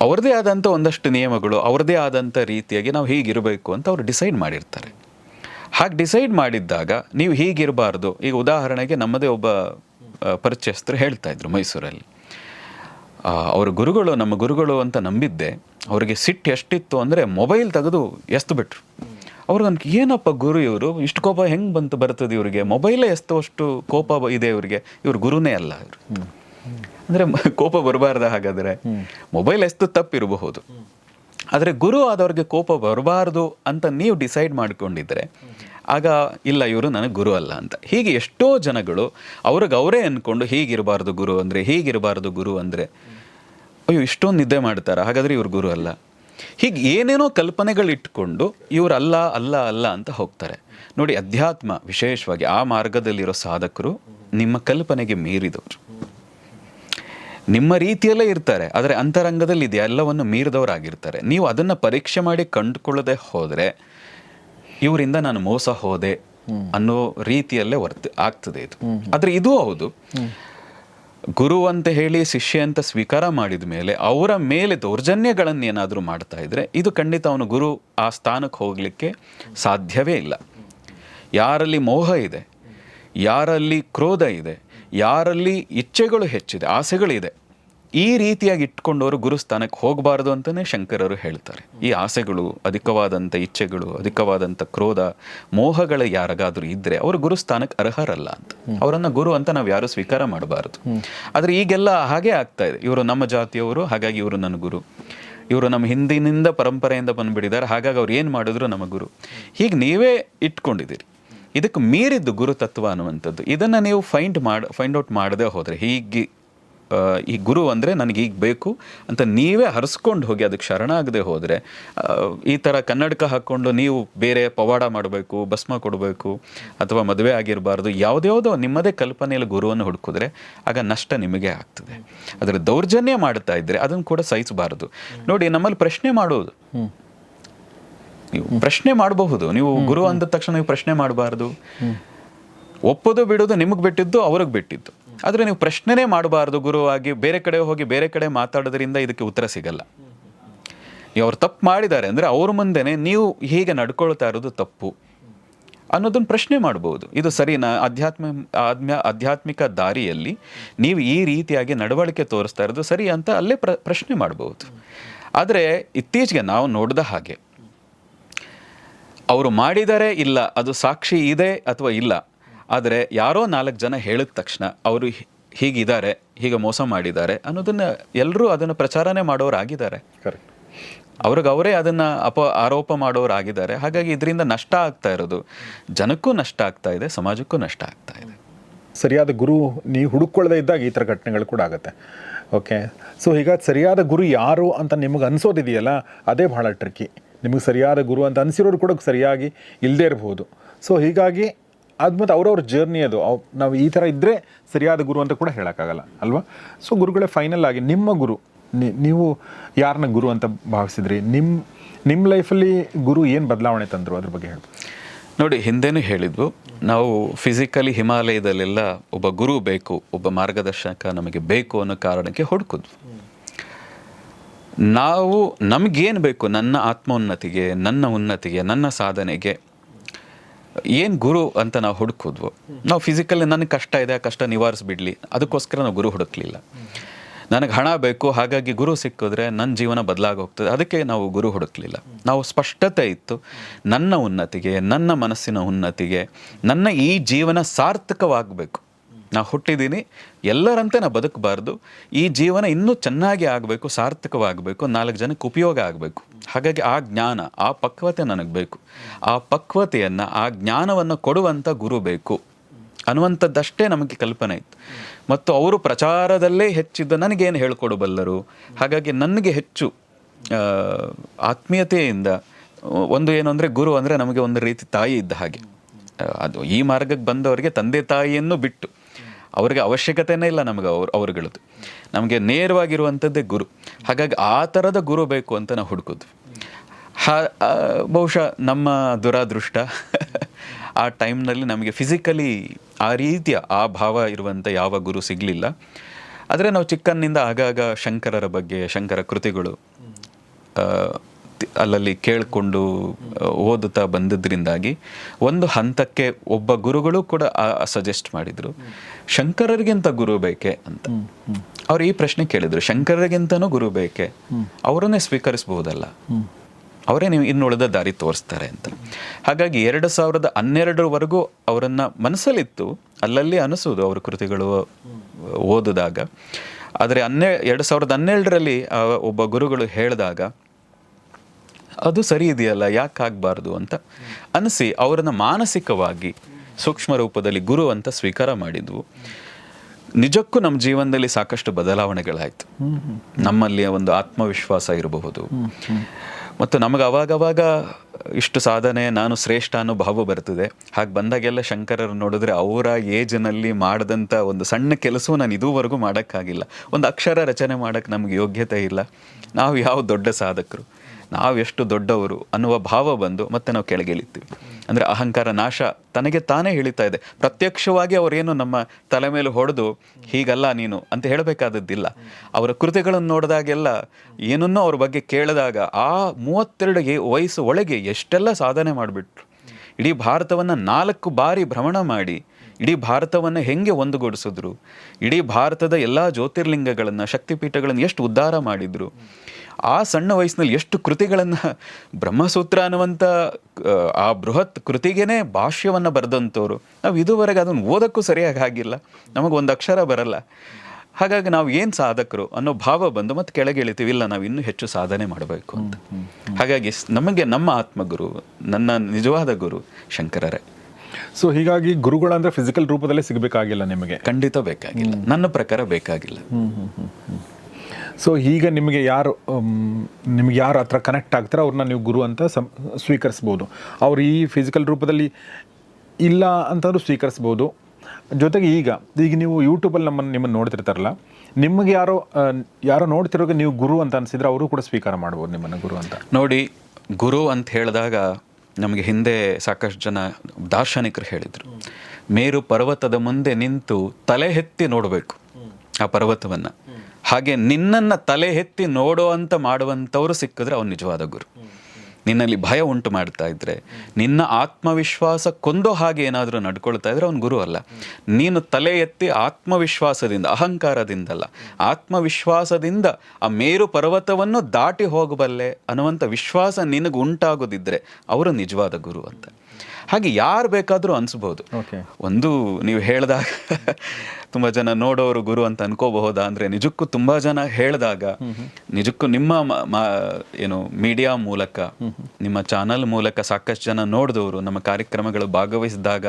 ಅವ್ರದ್ದೇ ಆದಂಥ ಒಂದಷ್ಟು ನಿಯಮಗಳು ಅವ್ರದ್ದೇ ಆದಂಥ ರೀತಿಯಾಗಿ ನಾವು ಹೀಗಿರಬೇಕು ಅಂತ ಅವರು ಡಿಸೈಡ್ ಮಾಡಿರ್ತಾರೆ. ಹಾಗೆ ಡಿಸೈಡ್ ಮಾಡಿದ್ದಾಗ ನೀವು ಹೀಗಿರಬಾರ್ದು. ಈಗ ಉದಾಹರಣೆಗೆ ನಮ್ಮದೇ ಒಬ್ಬ ಪರಿಚಯಸ್ಥರು ಹೇಳ್ತಾ ಇದ್ರು ಮೈಸೂರಲ್ಲಿ. ಅವ್ರ ಗುರುಗಳು, ನಮ್ಮ ಗುರುಗಳು ಅಂತ ನಂಬಿದ್ದೆ, ಅವರಿಗೆ ಸಿಟ್ಟು ಎಷ್ಟಿತ್ತು ಅಂದರೆ ಮೊಬೈಲ್ ತೆಗೆದು ಎಸ್ತು ಬಿಟ್ರು. ಅವ್ರಿಗನ್ಕ ಏನಪ್ಪ ಗುರು ಇವರು? ಇಷ್ಟು ಕೋಪ ಹೆಂಗೆ ಬಂತು ಬರ್ತದೆ ಇವರಿಗೆ? ಮೊಬೈಲೇ ಎಸ್ತುವಷ್ಟು ಕೋಪ ಬ- ಇದೆ ಇವರಿಗೆ. ಇವ್ರ ಗುರುನೇ ಅಲ್ಲ ಇವರು. ಅಂದರೆ ಕೋಪ ಬರಬಾರ್ದ ಹಾಗಾದರೆ, ಮೊಬೈಲ್ ಎಷ್ಟು ತಪ್ಪಿರಬಹುದು. ಆದರೆ ಗುರು ಆದವ್ರಿಗೆ ಕೋಪ ಬರಬಾರ್ದು ಅಂತ ನೀವು ಡಿಸೈಡ್ ಮಾಡ್ಕೊಂಡಿದ್ರೆ, ಆಗ ಇಲ್ಲ, ಇವರು ನನಗೆ ಗುರು ಅಲ್ಲ ಅಂತ. ಹೀಗೆ ಎಷ್ಟೋ ಜನಗಳು, ಅವ್ರಿಗೆ ಅವರೇ ಅಂದ್ಕೊಂಡು ಹೀಗಿರಬಾರ್ದು ಗುರು ಅಂದರೆ, ಹೀಗಿರಬಾರ್ದು ಗುರು ಅಂದರೆ ಅಯ್ಯೋ ಇಷ್ಟೊಂದು ನಿದ್ದೆ ಮಾಡ್ತಾರಾ? ಹಾಗಾದ್ರೆ ಇವ್ರ ಗುರು ಅಲ್ಲ. ಹೀಗೆ ಏನೇನೋ ಕಲ್ಪನೆಗಳಿಟ್ಕೊಂಡು ಇವರು ಅಲ್ಲ ಅಲ್ಲ ಅಲ್ಲ ಅಂತ ಹೋಗ್ತಾರೆ. ನೋಡಿ ಅಧ್ಯಾತ್ಮ ವಿಶೇಷವಾಗಿ ಆ ಮಾರ್ಗದಲ್ಲಿರೋ ಸಾಧಕರು ನಿಮ್ಮ ಕಲ್ಪನೆಗೆ ಮೀರಿದವರು. ನಿಮ್ಮ ರೀತಿಯಲ್ಲೇ ಇರ್ತಾರೆ ಆದರೆ ಅಂತರಂಗದಲ್ಲಿ ಇದೆಯಾ ಎಲ್ಲವನ್ನು ಮೀರಿದವರಾಗಿರ್ತಾರೆ. ನೀವು ಅದನ್ನು ಪರೀಕ್ಷೆ ಮಾಡಿ ಕಂಡುಕೊಳ್ಳದೆ ಹೋದರೆ ಇವರಿಂದ ನಾನು ಮೋಸ ಹೋದೆ ಅನ್ನೋ ರೀತಿಯಲ್ಲೇ ವರ್ತ ಆಗ್ತದೆ ಇದು. ಆದರೆ ಇದು ಹೌದು. ಗುರು ಅಂತ ಹೇಳಿ ಶಿಷ್ಯ ಅಂತ ಸ್ವೀಕಾರ ಮಾಡಿದ ಮೇಲೆ ಅವರ ಮೇಲೆ ದೌರ್ಜನ್ಯಗಳನ್ನು ಏನಾದರೂ ಮಾಡ್ತಾ ಇದ್ರೆ ಇದು ಖಂಡಿತ ಅವನು ಗುರು ಆ ಸ್ಥಾನಕ್ಕೆ ಹೋಗಲಿಕ್ಕೆ ಸಾಧ್ಯವೇ ಇಲ್ಲ. ಯಾರಲ್ಲಿ ಮೋಹ ಇದೆ, ಯಾರಲ್ಲಿ ಕ್ರೋಧ ಇದೆ, ಯಾರಲ್ಲಿ ಇಚ್ಛೆಗಳು ಹೆಚ್ಚಿದೆ ಆಸೆಗಳಿದೆ ಈ ರೀತಿಯಾಗಿ ಇಟ್ಕೊಂಡವರು ಗುರುಸ್ಥಾನಕ್ಕೆ ಹೋಗಬಾರದು ಅಂತಲೇ ಶಂಕರರು ಹೇಳ್ತಾರೆ. ಈ ಆಸೆಗಳು ಅಧಿಕವಾದಂಥ ಇಚ್ಛೆಗಳು ಅಧಿಕವಾದಂಥ ಕ್ರೋಧ ಮೋಹಗಳ ಯಾರಿಗಾದರೂ ಇದ್ದರೆ ಅವರು ಗುರುಸ್ಥಾನಕ್ಕೆ ಅರ್ಹರಲ್ಲ ಅಂತ. ಅವರನ್ನು ಗುರು ಅಂತ ನಾವು ಯಾರು ಸ್ವೀಕಾರ ಮಾಡಬಾರದು. ಆದರೆ ಈಗೆಲ್ಲ ಹಾಗೆ ಆಗ್ತಾ ಇದೆ. ಇವರು ನಮ್ಮ ಜಾತಿಯವರು ಹಾಗಾಗಿ ಇವರು ನನ್ನ ಗುರು. ಇವರು ನಮ್ಮ ಹಿಂದಿನಿಂದ ಪರಂಪರೆಯಿಂದ ಬಂದುಬಿಟ್ಟಿದ್ದಾರೆ ಹಾಗಾಗಿ ಅವ್ರು ಏನು ಮಾಡಿದ್ರು ನಮ್ಮ ಗುರು. ಹೀಗೆ ನೀವೇ ಇಟ್ಕೊಂಡಿದ್ದೀರಿ. ಇದಕ್ಕೆ ಮೀರಿದ್ದು ಗುರು ತತ್ವ ಅನ್ನುವಂಥದ್ದು. ಇದನ್ನು ನೀವು ಫೈಂಡ್ ಮಾಡಿ ಫೈಂಡ್ ಔಟ್ ಮಾಡದೆ ಹೋದರೆ ಹೀಗೆ ಈ ಗುರು ಅಂದರೆ ನನಗೆ ಈಗ ಬೇಕು ಅಂತ ನೀವೇ ಹರಿಸ್ಕೊಂಡು ಹೋಗಿ ಅದಕ್ಕೆ ಶರಣಾಗದೆ ಹೋದರೆ ಈ ಥರ ಕನ್ನಡಕ ಹಾಕ್ಕೊಂಡು ನೀವು ಬೇರೆ ಪವಾಡ ಮಾಡಬೇಕು ಭಸ್ಮ ಕೊಡಬೇಕು ಅಥವಾ ಮದುವೆ ಆಗಿರಬಾರ್ದು ಯಾವುದ್ಯಾವುದೋ ನಿಮ್ಮದೇ ಕಲ್ಪನೆಯಲ್ಲಿ ಗುರುವನ್ನು ಹುಡುಕಿದ್ರೆ ಆಗ ನಷ್ಟ ನಿಮಗೆ ಆಗ್ತದೆ. ಅದರ ದೌರ್ಜನ್ಯ ಮಾಡ್ತಾ ಇದ್ದರೆ ಅದನ್ನು ಕೂಡ ಸಹಿಸಬಾರದು. ನೋಡಿ ನಮ್ಮಲ್ಲಿ ಪ್ರಶ್ನೆ ಮಾಡೋದು ನೀವು ಪ್ರಶ್ನೆ ಮಾಡಬಹುದು. ನೀವು ಗುರು ಅಂದ ತಕ್ಷಣ ನೀವು ಪ್ರಶ್ನೆ ಮಾಡಬಾರ್ದು. ಒಪ್ಪೋದು ಬಿಡೋದು ನಿಮಗೆ ಬಿಟ್ಟಿದ್ದು ಅವ್ರಿಗೆ ಬಿಟ್ಟಿದ್ದು. ಆದರೆ ನೀವು ಪ್ರಶ್ನೆನೇ ಮಾಡಬಾರ್ದು ಗುರುವಾಗಿ ಬೇರೆ ಕಡೆ ಹೋಗಿ ಬೇರೆ ಕಡೆ ಮಾತಾಡೋದ್ರಿಂದ ಇದಕ್ಕೆ ಉತ್ತರ ಸಿಗಲ್ಲ. ಅವ್ರು ತಪ್ಪು ಮಾಡಿದ್ದಾರೆ ಅಂದರೆ ಅವ್ರ ಮುಂದೆನೆ ನೀವು ಹೀಗೆ ನಡ್ಕೊಳ್ತಾ ಇರೋದು ತಪ್ಪು ಅನ್ನೋದನ್ನು ಪ್ರಶ್ನೆ ಮಾಡ್ಬೋದು. ಇದು ಸರಿನಾ? ಅಧ್ಯಾತ್ಮ, ಆದ್ಮ್ಯ, ಆಧ್ಯಾತ್ಮಿಕ ದಾರಿಯಲ್ಲಿ ನೀವು ಈ ರೀತಿಯಾಗಿ ನಡವಳಿಕೆ ತೋರಿಸ್ತಾ ಇರೋದು ಸರಿ ಅಂತ ಅಲ್ಲೇ ಪ್ರ, ಪ್ರಶ್ನೆ ಮಾಡ್ಬೋದು. ಆದರೆ ಇತ್ತೀಚೆಗೆ ನಾವು ನೋಡಿದ ಹಾಗೆ, ಅವರು ಮಾಡಿದರೆ ಇಲ್ಲ, ಅದು ಸಾಕ್ಷಿ ಇದೆ ಅಥವಾ ಇಲ್ಲ ಆದರೆ ಯಾರೋ ನಾಲ್ಕು ಜನ ಹೇಳಿದ ತಕ್ಷಣ ಅವರು ಹೀಗಿದ್ದಾರೆ ಹೀಗೆ ಮೋಸ ಮಾಡಿದ್ದಾರೆ ಅನ್ನೋದನ್ನ ಎಲ್ಲರೂ ಅದನ್ನು ಪ್ರಚಾರನೇ ಮಾಡೋರಾಗಿದ್ದಾರೆ. ಕರೆಕ್ಟ್ ಅವ್ರಿಗೆ ಅವರೇ ಅದನ್ನು ಅಪ ಆರೋಪ ಮಾಡೋರಾಗಿದ್ದಾರೆ. ಹಾಗಾಗಿ ಇದರಿಂದ ನಷ್ಟ ಆಗ್ತಾ ಇರೋದು ಜನಕ್ಕೂ ನಷ್ಟ ಆಗ್ತಾ ಇದೆ ಸಮಾಜಕ್ಕೂ ನಷ್ಟ ಆಗ್ತಾ ಇದೆ. ಸರಿಯಾದ ಗುರು ನೀವು ಹುಡುಕೊಳ್ಳದೆ ಇದ್ದಾಗ ಈ ಥರ ಘಟನೆಗಳು ಕೂಡ ಆಗುತ್ತೆ. ಓಕೆ ಸೊ ಈಗ ಸರಿಯಾದ ಗುರು ಯಾರು ಅಂತ ನಿಮಗೆ ಅನಿಸೋದಿದೆಯಲ್ಲ ಅದೇ ಬಹಳ ಟ್ರಿಕ್ಕಿ ನಿಮಗೆ ಸರಿಯಾದ ಗುರು ಅಂತ ಅನಿಸಿರೋರು ಕೂಡ ಸರಿಯಾಗಿ ಇಲ್ಲದೇ ಇರಬಹುದು ಸೊ ಹೀಗಾಗಿ ಅದು ಮತ್ತು ಅವ್ರವ್ರ ಜರ್ನಿ ಅದು. ನಾವು ಈ ಥರ ಇದ್ದರೆ ಸರಿಯಾದ ಗುರು ಅಂತ ಕೂಡ ಹೇಳೋಕ್ಕಾಗಲ್ಲ, ಅಲ್ವಾ? ಸೊ ಗುರುಗಳೇ ಫೈನಲ್ ಆಗಿ ನಿಮ್ಮ ಗುರು ನೀವು ಯಾರನ್ನ ಗುರು ಅಂತ ಭಾವಿಸಿದ್ರಿ? ನಿಮ್ಮ ನಿಮ್ಮ ಲೈಫಲ್ಲಿ ಗುರು ಏನು ಬದಲಾವಣೆ ತಂದರು ಅದ್ರ ಬಗ್ಗೆ ಹೇಳಿ ನೋಡಿ, ಹಿಂದೆನೂ ಹೇಳಿದ್ವು, ನಾವು ಫಿಸಿಕಲಿ ಹಿಮಾಲಯದಲ್ಲೆಲ್ಲ ಒಬ್ಬ ಗುರು ಬೇಕು, ಒಬ್ಬ ಮಾರ್ಗದರ್ಶಕ ನಮಗೆ ಬೇಕು ಅನ್ನೋ ಕಾರಣಕ್ಕೆ ಹುಡುಕಿದ್ವು. ನಾವು ನಮಗೇನು ಬೇಕು? ನನ್ನ ಆತ್ಮೋನ್ನತಿಗೆ, ನನ್ನ ಉನ್ನತಿಗೆ, ನನ್ನ ಸಾಧನೆಗೆ ಏನು ಗುರು ಅಂತ ನಾವು ಹುಡುಕಿದ್ವು? ನಾವು ಫಿಸಿಕಲಿ ನನಗೆ ಕಷ್ಟ ಇದೆ, ಆ ಕಷ್ಟ ನಿವಾರಿಸ್ಬಿಡ್ಲಿ. ಅದಕ್ಕೋಸ್ಕರ ನಾವು ಗುರು ಹುಡುಕ್ಲಿಲ್ಲ. ನನಗೆ ಹಣ ಬೇಕು, ಹಾಗಾಗಿ ಗುರು ಸಿಕ್ಕಿದ್ರೆ ನನ್ನ ಜೀವನ ಬದಲಾಗೋಗ್ತದೆ. ಅದಕ್ಕೆ ನಾವು ಗುರು ಹುಡುಕ್ಲಿಲ್ಲ. ನಾವು ಸ್ಪಷ್ಟತೆ ಇತ್ತು. ನನ್ನ ಉನ್ನತಿಗೆ, ನನ್ನ ಮನಸ್ಸಿನ ಉನ್ನತಿಗೆ, ನನ್ನ ಈ ಜೀವನ ಸಾರ್ಥಕವಾಗಬೇಕು. ನಾ ಹುಟ್ಟಿದ್ದೀನಿ ಎಲ್ಲರಂತೆ ನಾ ಬದುಕಬಾರ್ದು. ಈ ಜೀವನ ಇನ್ನೂ ಚೆನ್ನಾಗಿ ಆಗಬೇಕು, ಸಾರ್ಥಕವಾಗಬೇಕು, ನಾಲ್ಕು ಜನಕ್ಕೆ ಉಪಯೋಗ ಆಗಬೇಕು. ಹಾಗಾಗಿ ಆ ಜ್ಞಾನ, ಆ ಪಕ್ವತೆ ನನಗೆ ಬೇಕು. ಆ ಪಕ್ವತೆಯನ್ನು, ಆ ಜ್ಞಾನವನ್ನು ಕೊಡುವಂಥ ಗುರು ಬೇಕು. ಅನ್ನುವಂಥದ್ದಷ್ಟೇ ನಮಗೆ ಕಲ್ಪನೆ ಇತ್ತು. ಮತ್ತು ಅವರು ಪ್ರಚಾರದಲ್ಲೇ ಹೆಚ್ಚಿದ್ದ ನನಗೇನು ಹೇಳ್ಕೊಡಬಲ್ಲರು? ಹಾಗಾಗಿ ನನಗೆ ಹೆಚ್ಚು ಆತ್ಮೀಯತೆಯಿಂದ ಒಂದು ಏನು ಅಂದರೆ ಗುರು ಅಂದರೆ ನಮಗೆ ಒಂದು ರೀತಿ ತಾಯಿ ಇದ್ದ ಹಾಗೆ. ಅದು ಈ ಮಾರ್ಗಕ್ಕೆ ಬಂದವರಿಗೆ ತಂದೆ ತಾಯಿಯನ್ನು ಬಿಟ್ಟು ಅವರಿಗೆ ಅವಶ್ಯಕತೆನೇ ಇಲ್ಲ ನಮಗೆ ಅವ್ರು, ಅವ್ರುಗಳದ್ದು. ನಮಗೆ ನೇರವಾಗಿರುವಂಥದ್ದೇ ಗುರು. ಹಾಗಾಗಿ ಆ ಥರದ ಗುರು ಬೇಕು ಅಂತ ನಾವು ಹುಡುಕಿದ್ವಿ. ಹ ಬಹುಶಃ ನಮ್ಮ ದುರಾದೃಷ್ಟ <laughs> ಆ ಟೈಮ್ನಲ್ಲಿ ನಮಗೆ ಫಿಸಿಕಲಿ ಆ ರೀತಿಯ ಆ ಭಾವ ಇರುವಂಥ ಯಾವ ಗುರು ಸಿಗಲಿಲ್ಲ. ಆದರೆ ನಾವು ಚಿಕ್ಕನ್ನಿಂದ ಆಗಾಗ ಶಂಕರರ ಬಗ್ಗೆ, ಶಂಕರ ಕೃತಿಗಳು ಅಲ್ಲಲ್ಲಿ ಕೇಳಿಕೊಂಡು ಓದುತ್ತಾ ಬಂದದ್ರಿಂದಾಗಿ ಒಂದು ಹಂತಕ್ಕೆ ಒಬ್ಬ ಗುರುಗಳು ಕೂಡ ಸಜೆಸ್ಟ್ ಮಾಡಿದ್ರು. ಶಂಕರರಿಗಿಂತ ಗುರು ಬೇಕೆ ಅಂತ. ಅವ್ರು ಈ ಪ್ರಶ್ನೆ ಕೇಳಿದ್ರು ಶಂಕರರಿಗಿಂತನೂ ಗುರು ಬೇಕೆ? ಅವರನ್ನೇ ಸ್ವೀಕರಿಸಬಹುದಲ್ಲ ಅವರೇ ನೀವು ಇನ್ನುಳಿದ ದಾರಿ ತೋರಿಸ್ತಾರೆ ಅಂತ. ಹಾಗಾಗಿ ಎರಡು ಸಾವಿರದ ಹನ್ನೆರಡರವರೆಗೂ ಅವರನ್ನು ಮನಸ್ಸಲ್ಲಿತ್ತು ಅಲ್ಲಲ್ಲಿ ಅನಿಸೋದು ಅವ್ರ ಕೃತಿಗಳು ಓದಿದಾಗ. ಆದರೆ ಹನ್ನೆ ಎರಡು ಸಾವಿರದ ಹನ್ನೆರಡರಲ್ಲಿ ಒಬ್ಬ ಗುರುಗಳು ಹೇಳಿದಾಗ ಅದು ಸರಿ ಇದೆಯಲ್ಲ, ಯಾಕೆ ಆಗಬಾರ್ದು ಅಂತ? ಅನಿಸಿ ಅವರನ್ನು ಮಾನಸಿಕವಾಗಿ ಸೂಕ್ಷ್ಮ ರೂಪದಲ್ಲಿ ಗುರು ಅಂತ ಸ್ವೀಕಾರ ಮಾಡಿದ್ವು. ನಿಜಕ್ಕೂ ನಮ್ಮ ಜೀವನದಲ್ಲಿ ಸಾಕಷ್ಟು ಬದಲಾವಣೆಗಳಾಯಿತು. ನಮ್ಮಲ್ಲಿ ಒಂದು ಆತ್ಮವಿಶ್ವಾಸ ಇರಬಹುದು. ಮತ್ತು ನಮಗೆ ಅವಾಗವಾಗ ಇಷ್ಟು ಸಾಧನೆ, ನಾನು ಶ್ರೇಷ್ಠ ಅನ್ನೋ ಭಾವ ಬರ್ತದೆ. ಹಾಗೆ ಬಂದಾಗೆಲ್ಲ ಶಂಕರರು ನೋಡಿದ್ರೆ ಅವರ ಏಜ್ನಲ್ಲಿ ಮಾಡಿದಂಥ ಒಂದು ಸಣ್ಣ ಕೆಲಸವೂ ನಾನು ಇದುವರೆಗೂ ಮಾಡೋಕ್ಕಾಗಿಲ್ಲ. ಒಂದು ಅಕ್ಷರ ರಚನೆ ಮಾಡೋಕ್ಕೆ ನಮಗೆ ಯೋಗ್ಯತೆ ಇಲ್ಲ. ನಾವು ಯಾವ ದೊಡ್ಡ ಸಾಧಕರು. ನಾವು ಎಷ್ಟು ದೊಡ್ಡವರು ಅನ್ನುವ ಭಾವ ಬಂದು ಮತ್ತೆ ನಾವು ಕೆಳಗಿಳಿತೀವಿ ಅಂದರೆ ಅಹಂಕಾರ ನಾಶ ತನಗೆ ತಾನೇ ಹೇಳಿತಾ ಇದೆ. ಪ್ರತ್ಯಕ್ಷವಾಗಿ ಅವರೇನು ನಮ್ಮ ತಲೆ ಮೇಲೆ ಹೊಡೆದು, ಹೀಗಲ್ಲ ನೀನು ಅಂತ ಹೇಳಬೇಕಾದದ್ದಿಲ್ಲ. ಅವರ ಕೃತಿಗಳನ್ನು ನೋಡಿದಾಗೆಲ್ಲ ಏನನ್ನೋ ಅವ್ರ ಬಗ್ಗೆ ಕೇಳಿದಾಗ ಆ ಮೂವತ್ತೆರಡು ವಯಸ್ಸು ಒಳಗೆ ಎಷ್ಟೆಲ್ಲ ಸಾಧನೆ ಮಾಡಿಬಿಟ್ರು. ಇಡೀ ಭಾರತವನ್ನು ನಾಲ್ಕು ಬಾರಿ ಭ್ರಮಣ ಮಾಡಿ ಇಡೀ ಭಾರತವನ್ನು ಹೆಂಗೆ ಒಂದುಗೂಡಿಸಿದ್ರು? ಇಡೀ ಭಾರತದ ಎಲ್ಲ ಜ್ಯೋತಿರ್ಲಿಂಗಗಳನ್ನು ಶಕ್ತಿಪೀಠಗಳನ್ನು ಎಷ್ಟು ಉದ್ಧಾರ ಮಾಡಿದ್ರು? ಆ ಸಣ್ಣ ವಯಸ್ಸಿನಲ್ಲಿ ಎಷ್ಟು ಕೃತಿಗಳನ್ನು ಬ್ರಹ್ಮಸೂತ್ರ ಅನ್ನುವಂಥ ಆ, ಬೃಹತ್ ಕೃತಿಗೇನೆ ಭಾಷ್ಯವನ್ನು ಬರೆದಂಥವ್ರು. ನಾವು ಇದುವರೆಗೆ ಅದನ್ನು ಓದಕ್ಕೂ ಸರಿಯಾಗಿ ಆಗಿಲ್ಲ. ನಮಗೆ ಒಂದು ಅಕ್ಷರ ಬರಲ್ಲ. ಹಾಗಾಗಿ ನಾವು ಏನು ಸಾಧಕರು ಅನ್ನೋ ಭಾವ ಬಂದು ಮತ್ತೆ ಕೆಳಗೆ ಇಳಿತೀವಿ ಇಲ್ಲ ನಾವು ಇನ್ನೂ ಹೆಚ್ಚು ಸಾಧನೆ ಮಾಡಬೇಕು ಅಂತ. ಹಾಗಾಗಿ ನಮಗೆ ನಮ್ಮ ಆತ್ಮಗುರು ನನ್ನ ನಿಜವಾದ ಗುರು ಶಂಕರರೇ. ಸೊ ಹೀಗಾಗಿ ಗುರುಗಳು ಅಂದ್ರೆ ಫಿಸಿಕಲ್ ರೂಪದಲ್ಲೇ ಸಿಗಬೇಕಾಗಿಲ್ಲ ನಿಮಗೆ. ಖಂಡಿತ ಬೇಕಾಗಿಲ್ಲ. ನನ್ನ ಪ್ರಕಾರ ಬೇಕಾಗಿಲ್ಲ. ಸೊ ಈಗ ನಿಮಗೆ ಯಾರು ನಿಮ್ಗೆ ಯಾರು ಹತ್ರ ಕನೆಕ್ಟ್ ಆಗ್ತಾರೋ ಅವ್ರನ್ನ ನೀವು ಗುರು ಅಂತ ಸಂ ಸ್ವೀಕರಿಸ್ಬೋದು. ಅವ್ರು ಈ ಫಿಸಿಕಲ್ ರೂಪದಲ್ಲಿ ಇಲ್ಲ ಅಂತಂದ್ರೂ ಸ್ವೀಕರಿಸ್ಬೋದು. ಜೊತೆಗೆ ಈಗ ಈಗ ನೀವು ಯೂಟ್ಯೂಬಲ್ಲಿ ನಮ್ಮನ್ನು ನಿಮ್ಮನ್ನು ನೋಡ್ತಿರ್ತಾರಲ್ಲ ನಿಮಗೆ ಯಾರೋ ಯಾರೋ ನೋಡ್ತಿರೋಗೆ ನೀವು ಗುರು ಅಂತ ಅನಿಸಿದ್ರೆ ಅವರು ಕೂಡ ಸ್ವೀಕಾರ ಮಾಡ್ಬೋದು ನಿಮ್ಮನ್ನು ಗುರು ಅಂತ. ನೋಡಿ ಗುರು ಅಂತ ಹೇಳಿದಾಗ ನಮಗೆ ಹಿಂದೆ ಸಾಕಷ್ಟು ಜನ ದಾರ್ಶನಿಕರು ಹೇಳಿದರು, ಮೇರು ಪರ್ವತದ ಮುಂದೆ ನಿಂತು ತಲೆ ಎತ್ತಿ ನೋಡಬೇಕು ಆ ಪರ್ವತವನ್ನು. ಹಾಗೆ ನಿನ್ನನ್ನು ತಲೆ ಎತ್ತಿ ನೋಡೋ ಅಂತ ಮಾಡುವಂಥವ್ರು ಸಿಕ್ಕಿದ್ರೆ ಅವ್ನು ನಿಜವಾದ ಗುರು. ನಿನ್ನಲ್ಲಿ ಭಯ ಉಂಟು ಮಾಡ್ತಾ ಇದ್ರೆ, ನಿನ್ನ ಆತ್ಮವಿಶ್ವಾಸ ಕೊಂದೋ ಹಾಗೆ ಏನಾದರೂ ನಡ್ಕೊಳ್ತಾ ಇದ್ರೆ ಅವನು ಗುರು ಅಲ್ಲ. ನೀನು ತಲೆ ಎತ್ತಿ ಆತ್ಮವಿಶ್ವಾಸದಿಂದ, ಅಹಂಕಾರದಿಂದಲ್ಲ, ಆತ್ಮವಿಶ್ವಾಸದಿಂದ ಆ ಮೇರು ಪರ್ವತವನ್ನು ದಾಟಿ ಹೋಗಬಲ್ಲೆ ಅನ್ನುವಂಥ ವಿಶ್ವಾಸ ನಿನಗೆ ಉಂಟಾಗೋದಿದ್ರೆ ಅವರು ನಿಜವಾದ ಗುರು ಅಂತ. ಹಾಗೆ ಯಾರು ಬೇಕಾದರೂ ಅನಿಸ್ಬೋದು. ಓಕೆ ಒಂದು ನೀವು ಹೇಳಿದಾಗ ತುಂಬ ಜನ ನೋಡೋರು ಗುರು ಅಂತ ಅನ್ಕೋಬಹುದಾ ಅಂದರೆ ನಿಜಕ್ಕೂ ತುಂಬ ಜನ ಹೇಳಿದಾಗ ನಿಜಕ್ಕೂ ನಿಮ್ಮ ಏನು ಮೀಡಿಯಾ ಮೂಲಕ ನಿಮ್ಮ ಚಾನಲ್ ಮೂಲಕ ಸಾಕಷ್ಟು ಜನ ನೋಡಿದವರು ನಮ್ಮ ಕಾರ್ಯಕ್ರಮಗಳು ಭಾಗವಹಿಸಿದಾಗ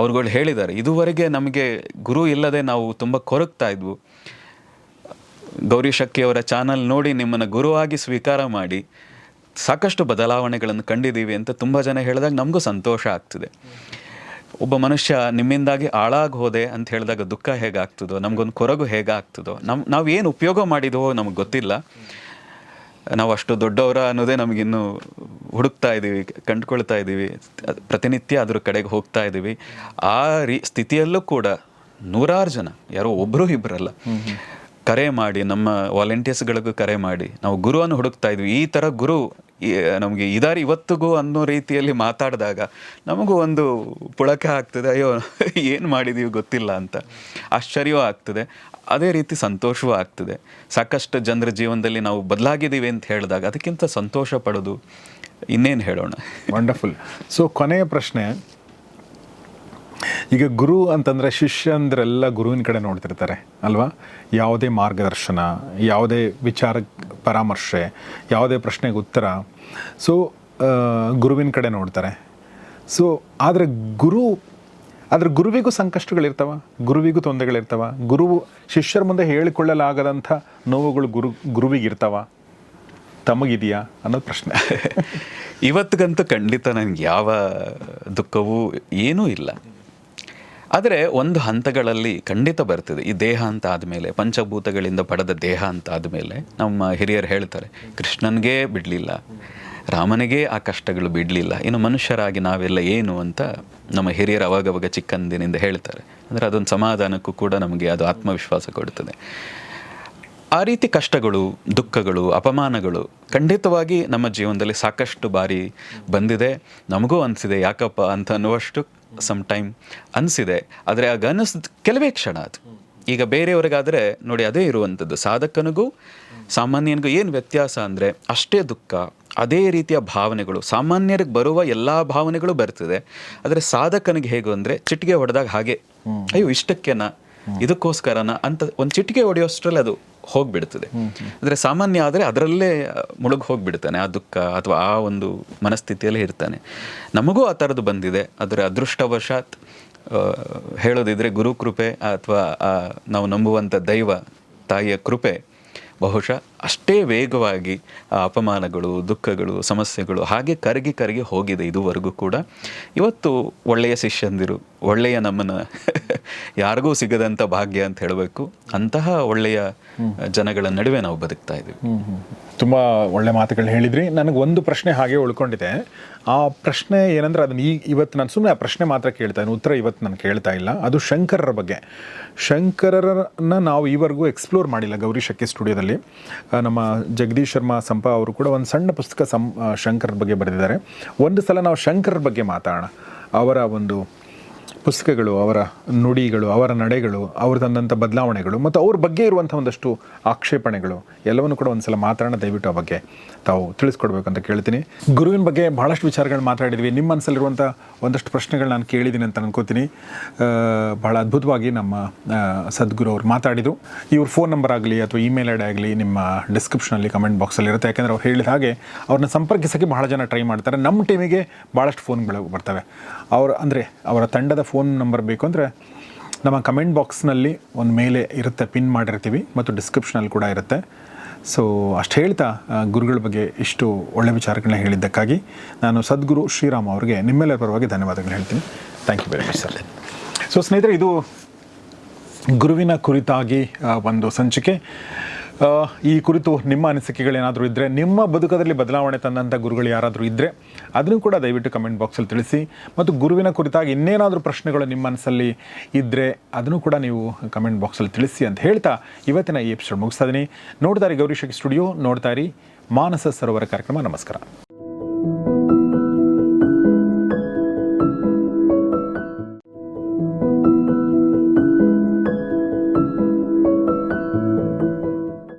ಅವ್ರುಗಳು ಹೇಳಿದ್ದಾರೆ. ಇದುವರೆಗೆ ನಮಗೆ ಗುರು ಇಲ್ಲದೆ ನಾವು ತುಂಬ ಕೊರಗ್ತಾ ಇದ್ವು. ಗೌರಿ ಶಕ್ತಿಯವರ ಚಾನಲ್ ನೋಡಿ ನಿಮ್ಮನ್ನು ಗುರುವಾಗಿ ಸ್ವೀಕಾರ ಮಾಡಿ ಸಾಕಷ್ಟು ಬದಲಾವಣೆಗಳನ್ನು ಕಂಡಿದ್ದೀವಿ ಅಂತ ತುಂಬ ಜನ ಹೇಳಿದಾಗ ನಮಗೂ ಸಂತೋಷ ಆಗ್ತಿದೆ. ಒಬ್ಬ ಮನುಷ್ಯ ನಿಮ್ಮಿಂದಾಗಿ ಹಾಳಾಗಿ ಹೋದೆ ಅಂತ ಹೇಳಿದಾಗ ದುಃಖ ಹೇಗಾಗ್ತದೋ, ನಮಗೊಂದು ಕೊರಗು ಹೇಗಾಗ್ತದೋ ನಮ್ಮ ನಾವು ಏನು ಉಪಯೋಗ ಮಾಡಿದವೋ ನಮಗೆ ಗೊತ್ತಿಲ್ಲ. ನಾವು ಅಷ್ಟು ದೊಡ್ಡವರ ಅನ್ನೋದೇ ನಮಗಿನ್ನು ಹುಡುಕ್ತಾ ಇದ್ದೀವಿ, ಕಂಡುಕೊಳ್ತಾ ಇದ್ದೀವಿ, ಪ್ರತಿನಿತ್ಯ ಅದ್ರ ಕಡೆಗೆ ಹೋಗ್ತಾ ಇದ್ದೀವಿ. ಆ ರೀ, ಸ್ಥಿತಿಯಲ್ಲೂ ಕೂಡ ನೂರಾರು ಜನ, ಯಾರೋ ಒಬ್ಬರು ಇಬ್ಬರಲ್ಲ ಕರೆ ಮಾಡಿ, ನಮ್ಮ ವಾಲಂಟಿಯರ್ಸ್ಗಳಿಗೂ ಕರೆ ಮಾಡಿ, ನಾವು ಗುರುವನ್ನು ಹುಡುಕ್ತಾ ಇದ್ವಿ. ಈ ಥರ ಗುರು ನಮಗೆ ಇದಾರೆ ಇವತ್ತಿಗೂ ಅನ್ನೋ ರೀತಿಯಲ್ಲಿ ಮಾತಾಡಿದಾಗ ನಮಗೂ ಒಂದು ಪುಳಕ ಆಗ್ತದೆ, ಅಯ್ಯೋ, ಏನು ಮಾಡಿದೀವಿ ಗೊತ್ತಿಲ್ಲ ಅಂತ. ಆಶ್ಚರ್ಯವೂ ಆಗ್ತದೆ, ಅದೇ ರೀತಿ ಸಂತೋಷವೂ ಆಗ್ತದೆ. ಸಾಕಷ್ಟು ಜನರ ಜೀವನದಲ್ಲಿ ನಾವು ಬದಲಾಗಿದ್ದೀವಿ ಅಂತ ಹೇಳಿದಾಗ ಅದಕ್ಕಿಂತ ಸಂತೋಷ ಪಡೋದು ಇನ್ನೇನು ಹೇಳೋಣ? ವಂಡರ್ಫುಲ್ ಸೊ ಕೊನೆಯ ಪ್ರಶ್ನೆ ಈಗ ಗುರು ಅಂತಂದರೆ ಶಿಷ್ಯಂದರೆಲ್ಲ ಗುರುವಿನ ಕಡೆ ನೋಡ್ತಿರ್ತಾರೆ, ಅಲ್ವಾ? ಯಾವುದೇ ಮಾರ್ಗದರ್ಶನ, ಯಾವುದೇ ವಿಚಾರ ಪರಾಮರ್ಶೆ, ಯಾವುದೇ ಪ್ರಶ್ನೆಗೆ ಉತ್ತರ. ಸೊ ಗುರುವಿನ ಕಡೆ ನೋಡ್ತಾರೆ. ಸೊ ಆದರೆ ಗುರು, ಆದರೆ ಗುರುವಿಗೂ ಸಂಕಷ್ಟಗಳಿರ್ತಾವ, ಗುರುವಿಗೂ ತೊಂದರೆಗಳಿರ್ತಾವ, ಗುರು ಶಿಷ್ಯರ ಮುಂದೆ ಹೇಳಿಕೊಳ್ಳಲಾಗದಂಥ ನೋವುಗಳು ಗುರು, ಗುರುವಿಗಿರ್ತಾವ, ತಮಗಿದೆಯಾ ಅನ್ನೋದು ಪ್ರಶ್ನೆ. <laughs> ಇವತ್ತಿಗಂತೂ ಖಂಡಿತ ನನಗೆ ಯಾವ ದುಃಖವೂ ಏನೂ ಇಲ್ಲ. ಆದರೆ ಒಂದು ಹಂತಗಳಲ್ಲಿ ಖಂಡಿತ ಬರ್ತದೆ. ಈ ದೇಹ ಅಂತ ಆದಮೇಲೆ, ಪಂಚಭೂತಗಳಿಂದ ಪಡೆದ ದೇಹ ಅಂತ ಆದಮೇಲೆ ನಮ್ಮ ಹಿರಿಯರು ಹೇಳ್ತಾರೆ, ಕೃಷ್ಣನಿಗೆ ಬಿಡಲಿಲ್ಲ, ರಾಮನಿಗೆ ಆ ಕಷ್ಟಗಳು ಬಿಡಲಿಲ್ಲ, ಇನ್ನು ಮನುಷ್ಯರಾಗಿ ನಾವೆಲ್ಲ ಏನು ಅಂತ ನಮ್ಮ ಹಿರಿಯರು ಅವಾಗವಾಗ ಚಿಕ್ಕಂದಿನಿಂದ ಹೇಳ್ತಾರೆ. ಅಂದರೆ ಅದೊಂದು ಸಮಾಧಾನಕ್ಕೂ ಕೂಡ ನಮಗೆ ಅದು ಆತ್ಮವಿಶ್ವಾಸ ಕೊಡುತ್ತದೆ ಆ ರೀತಿ ಕಷ್ಟಗಳು, ದುಃಖಗಳು, ಅಪಮಾನಗಳು ಖಂಡಿತವಾಗಿ ನಮ್ಮ ಜೀವನದಲ್ಲಿ ಸಾಕಷ್ಟು ಬಾರಿ ಬಂದಿದೆ. ನಮಗೂ ಅನಿಸಿದೆ, ಯಾಕಪ್ಪ ಅಂತ ಅನ್ನುವಷ್ಟು ಸಮ್ ಟೈಮ್ ಅನಿಸಿದೆ. ಆದರೆ ಆಗ ಅನ್ನಿಸ್ದು ಕೆಲವೇ ಕ್ಷಣ ಅದು. ಈಗ ಬೇರೆಯವ್ರಿಗಾದರೆ ನೋಡಿ ಅದೇ ಇರುವಂಥದ್ದು. ಸಾಧಕನಿಗೂ ಸಾಮಾನ್ಯನಿಗೂ ಏನು ವ್ಯತ್ಯಾಸ ಅಂದರೆ ಅಷ್ಟೇ ದುಃಖ ಅದೇ ರೀತಿಯ ಭಾವನೆಗಳು. ಸಾಮಾನ್ಯರಿಗೆ ಬರುವ ಎಲ್ಲ ಭಾವನೆಗಳು ಬರ್ತದೆ. ಆದರೆ ಸಾಧಕನಿಗೆ ಹೇಗು ಅಂದರೆ ಚಿಟಿಕೆ ಹೊಡೆದಾಗ ಹಾಗೆ ಅಯ್ಯೋ ಇಷ್ಟಕ್ಕೆನಾ? ಇದಕ್ಕೋಸ್ಕರನ? ಅಂತ ಒಂದು ಚಿಟಿಕೆ ಹೊಡೆಯೋಷ್ಟರಲ್ಲಿ ಅದು ಹೋಗ್ಬಿಡ್ತದೆ. ಅಂದರೆ ಸಾಮಾನ್ಯ ಆದರೆ ಅದರಲ್ಲೇ ಮುಳುಗಿ ಹೋಗ್ಬಿಡ್ತಾನೆ, ಆ ದುಃಖ ಅಥವಾ ಆ ಒಂದು ಮನಸ್ಥಿತಿಯಲ್ಲಿ ಇರ್ತಾನೆ. ನಮಗೂ ಆ ಥರದ್ದು ಬಂದಿದೆ. ಅದರ ಅದೃಷ್ಟವಶಾತ್ ಹೇಳೋದಿದ್ರೆ ಗುರು ಕೃಪೆ ಅಥವಾ ನಾವು ನಂಬುವಂಥ ದೈವ ತಾಯಿಯ ಕೃಪೆ ಬಹುಶಃ ಅಷ್ಟೇ ವೇಗವಾಗಿ ಅಪಮಾನಗಳು ದುಃಖಗಳು ಸಮಸ್ಯೆಗಳು ಹಾಗೆ ಕರಗಿ ಕರಗಿ ಹೋಗಿದೆ ಇದುವರೆಗೂ ಕೂಡ. ಇವತ್ತು ಒಳ್ಳೆಯ ಶಿಷ್ಯಂದಿರು ಒಳ್ಳೆಯ ನಮ್ಮನ್ನು <laughs> ಯಾರಿಗೂ ಸಿಗದಂಥ ಭಾಗ್ಯ ಅಂತ ಹೇಳಬೇಕು. ಅಂತಹ ಒಳ್ಳೆಯ ಜನಗಳ ನಡುವೆ ನಾವು ಬದುಕ್ತಾ ಇದ್ದೀವಿ. ತುಂಬ ಒಳ್ಳೆ ಮಾತುಗಳು ಹೇಳಿದ್ರಿ. ನನಗೆ ಒಂದು ಪ್ರಶ್ನೆ ಹಾಗೆ ಉಳ್ಕೊಂಡಿದೆ. ಆ ಪ್ರಶ್ನೆ ಏನಂದ್ರೆ ಅದನ್ನ ಈ ಇವತ್ತು ನಾನು ಸುಮ್ಮನೆ ಆ ಪ್ರಶ್ನೆ ಮಾತ್ರ ಕೇಳ್ತಾ ಇದ್ದೀನಿ. ಉತ್ತರ ಇವತ್ತು ನಾನು ಕೇಳ್ತಾ ಇಲ್ಲ. ಅದು ಶಂಕರರ ಬಗ್ಗೆ. ಶಂಕರರನ್ನ ನಾವು ಈವರೆಗೂ ಎಕ್ಸ್ಪ್ಲೋರ್ ಮಾಡಿಲ್ಲ ಗೌರಿ ಶಕ್ಕಿ ಸ್ಟುಡಿಯೋದಲ್ಲಿ ನಮ್ಮ ಜಗದೀಶ್ ಶರ್ಮಾ ಸಂಪ ಅವರು ಕೂಡ ಒಂದು ಸಣ್ಣ ಪುಸ್ತಕ ಸಂ ಶಂಕರ್ ಬಗ್ಗೆ ಬರೆದಿದ್ದಾರೆ. ಒಂದು ಸಲ ನಾವು ಶಂಕರರ ಬಗ್ಗೆ ಮಾತಾಡೋಣ. ಅವರ ಒಂದು ಪುಸ್ತಕಗಳು, ಅವರ ನುಡಿಗಳು, ಅವರ ನಡೆಗಳು, ಅವರು ತಂದಂಥ ಬದಲಾವಣೆಗಳು, ಮತ್ತು ಅವ್ರ ಬಗ್ಗೆ ಇರುವಂಥ ಒಂದಷ್ಟು ಆಕ್ಷೇಪಣೆಗಳು, ಎಲ್ಲವನ್ನು ಕೂಡ ಒಂದ್ಸಲ ಮಾತಾಡೋಣ, ದಯವಿಟ್ಟು ಆ ಬಗ್ಗೆ ತಾವು ತಿಳಿಸ್ಕೊಡ್ಬೇಕು ಅಂತ ಕೇಳ್ತೀನಿ. ಗುರುವಿನ ಬಗ್ಗೆ ಭಾಳಷ್ಟು ವಿಚಾರಗಳು ಮಾತಾಡಿದ್ವಿ. ನಿಮ್ಮ ಮನಸ್ಸಲ್ಲಿರುವಂಥ ಒಂದಷ್ಟು ಪ್ರಶ್ನೆಗಳು ನಾನು ಕೇಳಿದ್ದೀನಿ ಅಂತ ಅನ್ಕೋತೀನಿ. ಭಾಳ ಅದ್ಭುತವಾಗಿ ನಮ್ಮ ಸದ್ಗುರು ಅವ್ರು ಮಾತಾಡಿದರು. ಇವ್ರ ಫೋನ್ ನಂಬರ್ ಆಗಲಿ ಅಥವಾ ಇಮೇಲ್ ಐ ಡಿ ಆಗಲಿ ನಿಮ್ಮ ಡಿಸ್ಕ್ರಿಪ್ಷನಲ್ಲಿ ಕಮೆಂಟ್ ಬಾಕ್ಸಲ್ಲಿ ಇರುತ್ತೆ. ಯಾಕೆಂದರೆ ಅವ್ರು ಹೇಳಿದ ಹಾಗೆ ಅವ್ರನ್ನ ಸಂಪರ್ಕಿಸೋಕ್ಕೆ ಬಹಳ ಜನ ಟ್ರೈ ಮಾಡ್ತಾರೆ. ನಮ್ಮ ಟೀಮಿಗೆ ಭಾಳಷ್ಟು ಫೋನ್ಗಳು ಬರ್ತವೆ. ಅವ್ರು, ಅಂದರೆ ಅವರ ತಂಡದ ಫೋನ್ ನಂಬರ್ ಬೇಕು ಅಂದರೆ ನಮ್ಮ ಕಮೆಂಟ್ ಬಾಕ್ಸ್ನಲ್ಲಿ ಒಂದು ಮೇಲೆ ಇರುತ್ತೆ ಪಿನ್ ಮಾಡಿರ್ತೀವಿ ಮತ್ತು ಡಿಸ್ಕ್ರಿಪ್ಷನಲ್ಲಿ ಕೂಡ ಇರುತ್ತೆ. ಸೊ ಅಷ್ಟು ಹೇಳ್ತಾ ಗುರುಗಳ ಬಗ್ಗೆ ಇಷ್ಟು ಒಳ್ಳೆ ವಿಚಾರಗಳನ್ನ ಹೇಳಿದ್ದಕ್ಕಾಗಿ ನಾನು ಸದ್ಗುರು ಶ್ರೀರಾಮ್ ಅವರಿಗೆ ನಿಮ್ಮೆಲ್ಲರ ಪರವಾಗಿ ಧನ್ಯವಾದಗಳು ಹೇಳ್ತೀನಿ. Thank you very much sir so ಸ್ನೇಹಿತರೆ, ಇದು ಗುರುವಿನ ಕುರಿತಾಗಿ ಒಂದು ಸಂಚಿಕೆ. ಈ ಕುರಿತು ನಿಮ್ಮ ಅನಿಸಿಕೆಗಳೇನಾದರೂ ಇದ್ದರೆ ನಿಮ್ಮ ಬದುಕದಲ್ಲಿ ಬದಲಾವಣೆ ತಂದಂಥ ಗುರುಗಳು ಯಾರಾದರೂ ಇದ್ದರೆ ಅದನ್ನು ಕೂಡ ದಯವಿಟ್ಟು ಕಮೆಂಟ್ ಬಾಕ್ಸಲ್ಲಿ ತಿಳಿಸಿ. ಮತ್ತು ಗುರುವಿನ ಕುರಿತಾಗಿ ಇನ್ನೇನಾದರೂ ಪ್ರಶ್ನೆಗಳು ನಿಮ್ಮ ಮನಸ್ಸಲ್ಲಿ ಇದ್ದರೆ ಅದನ್ನು ಕೂಡ ನೀವು ಕಮೆಂಟ್ ಬಾಕ್ಸಲ್ಲಿ ತಿಳಿಸಿ ಅಂತ ಹೇಳ್ತಾ ಇವತ್ತಿನ ಈ ಎಪಿಸೋಡ್ ಮುಗಿಸ್ತಾ ಇದ್ದೀನಿ ನೋಡ್ತಾ ಇರಿ ಗೌರಿ ಸ್ಟುಡಿಯೋ ನೋಡ್ತಾ ಇರಿ ಮಾನಸ ಸರೋವರ ಕಾರ್ಯಕ್ರಮ. ನಮಸ್ಕಾರ.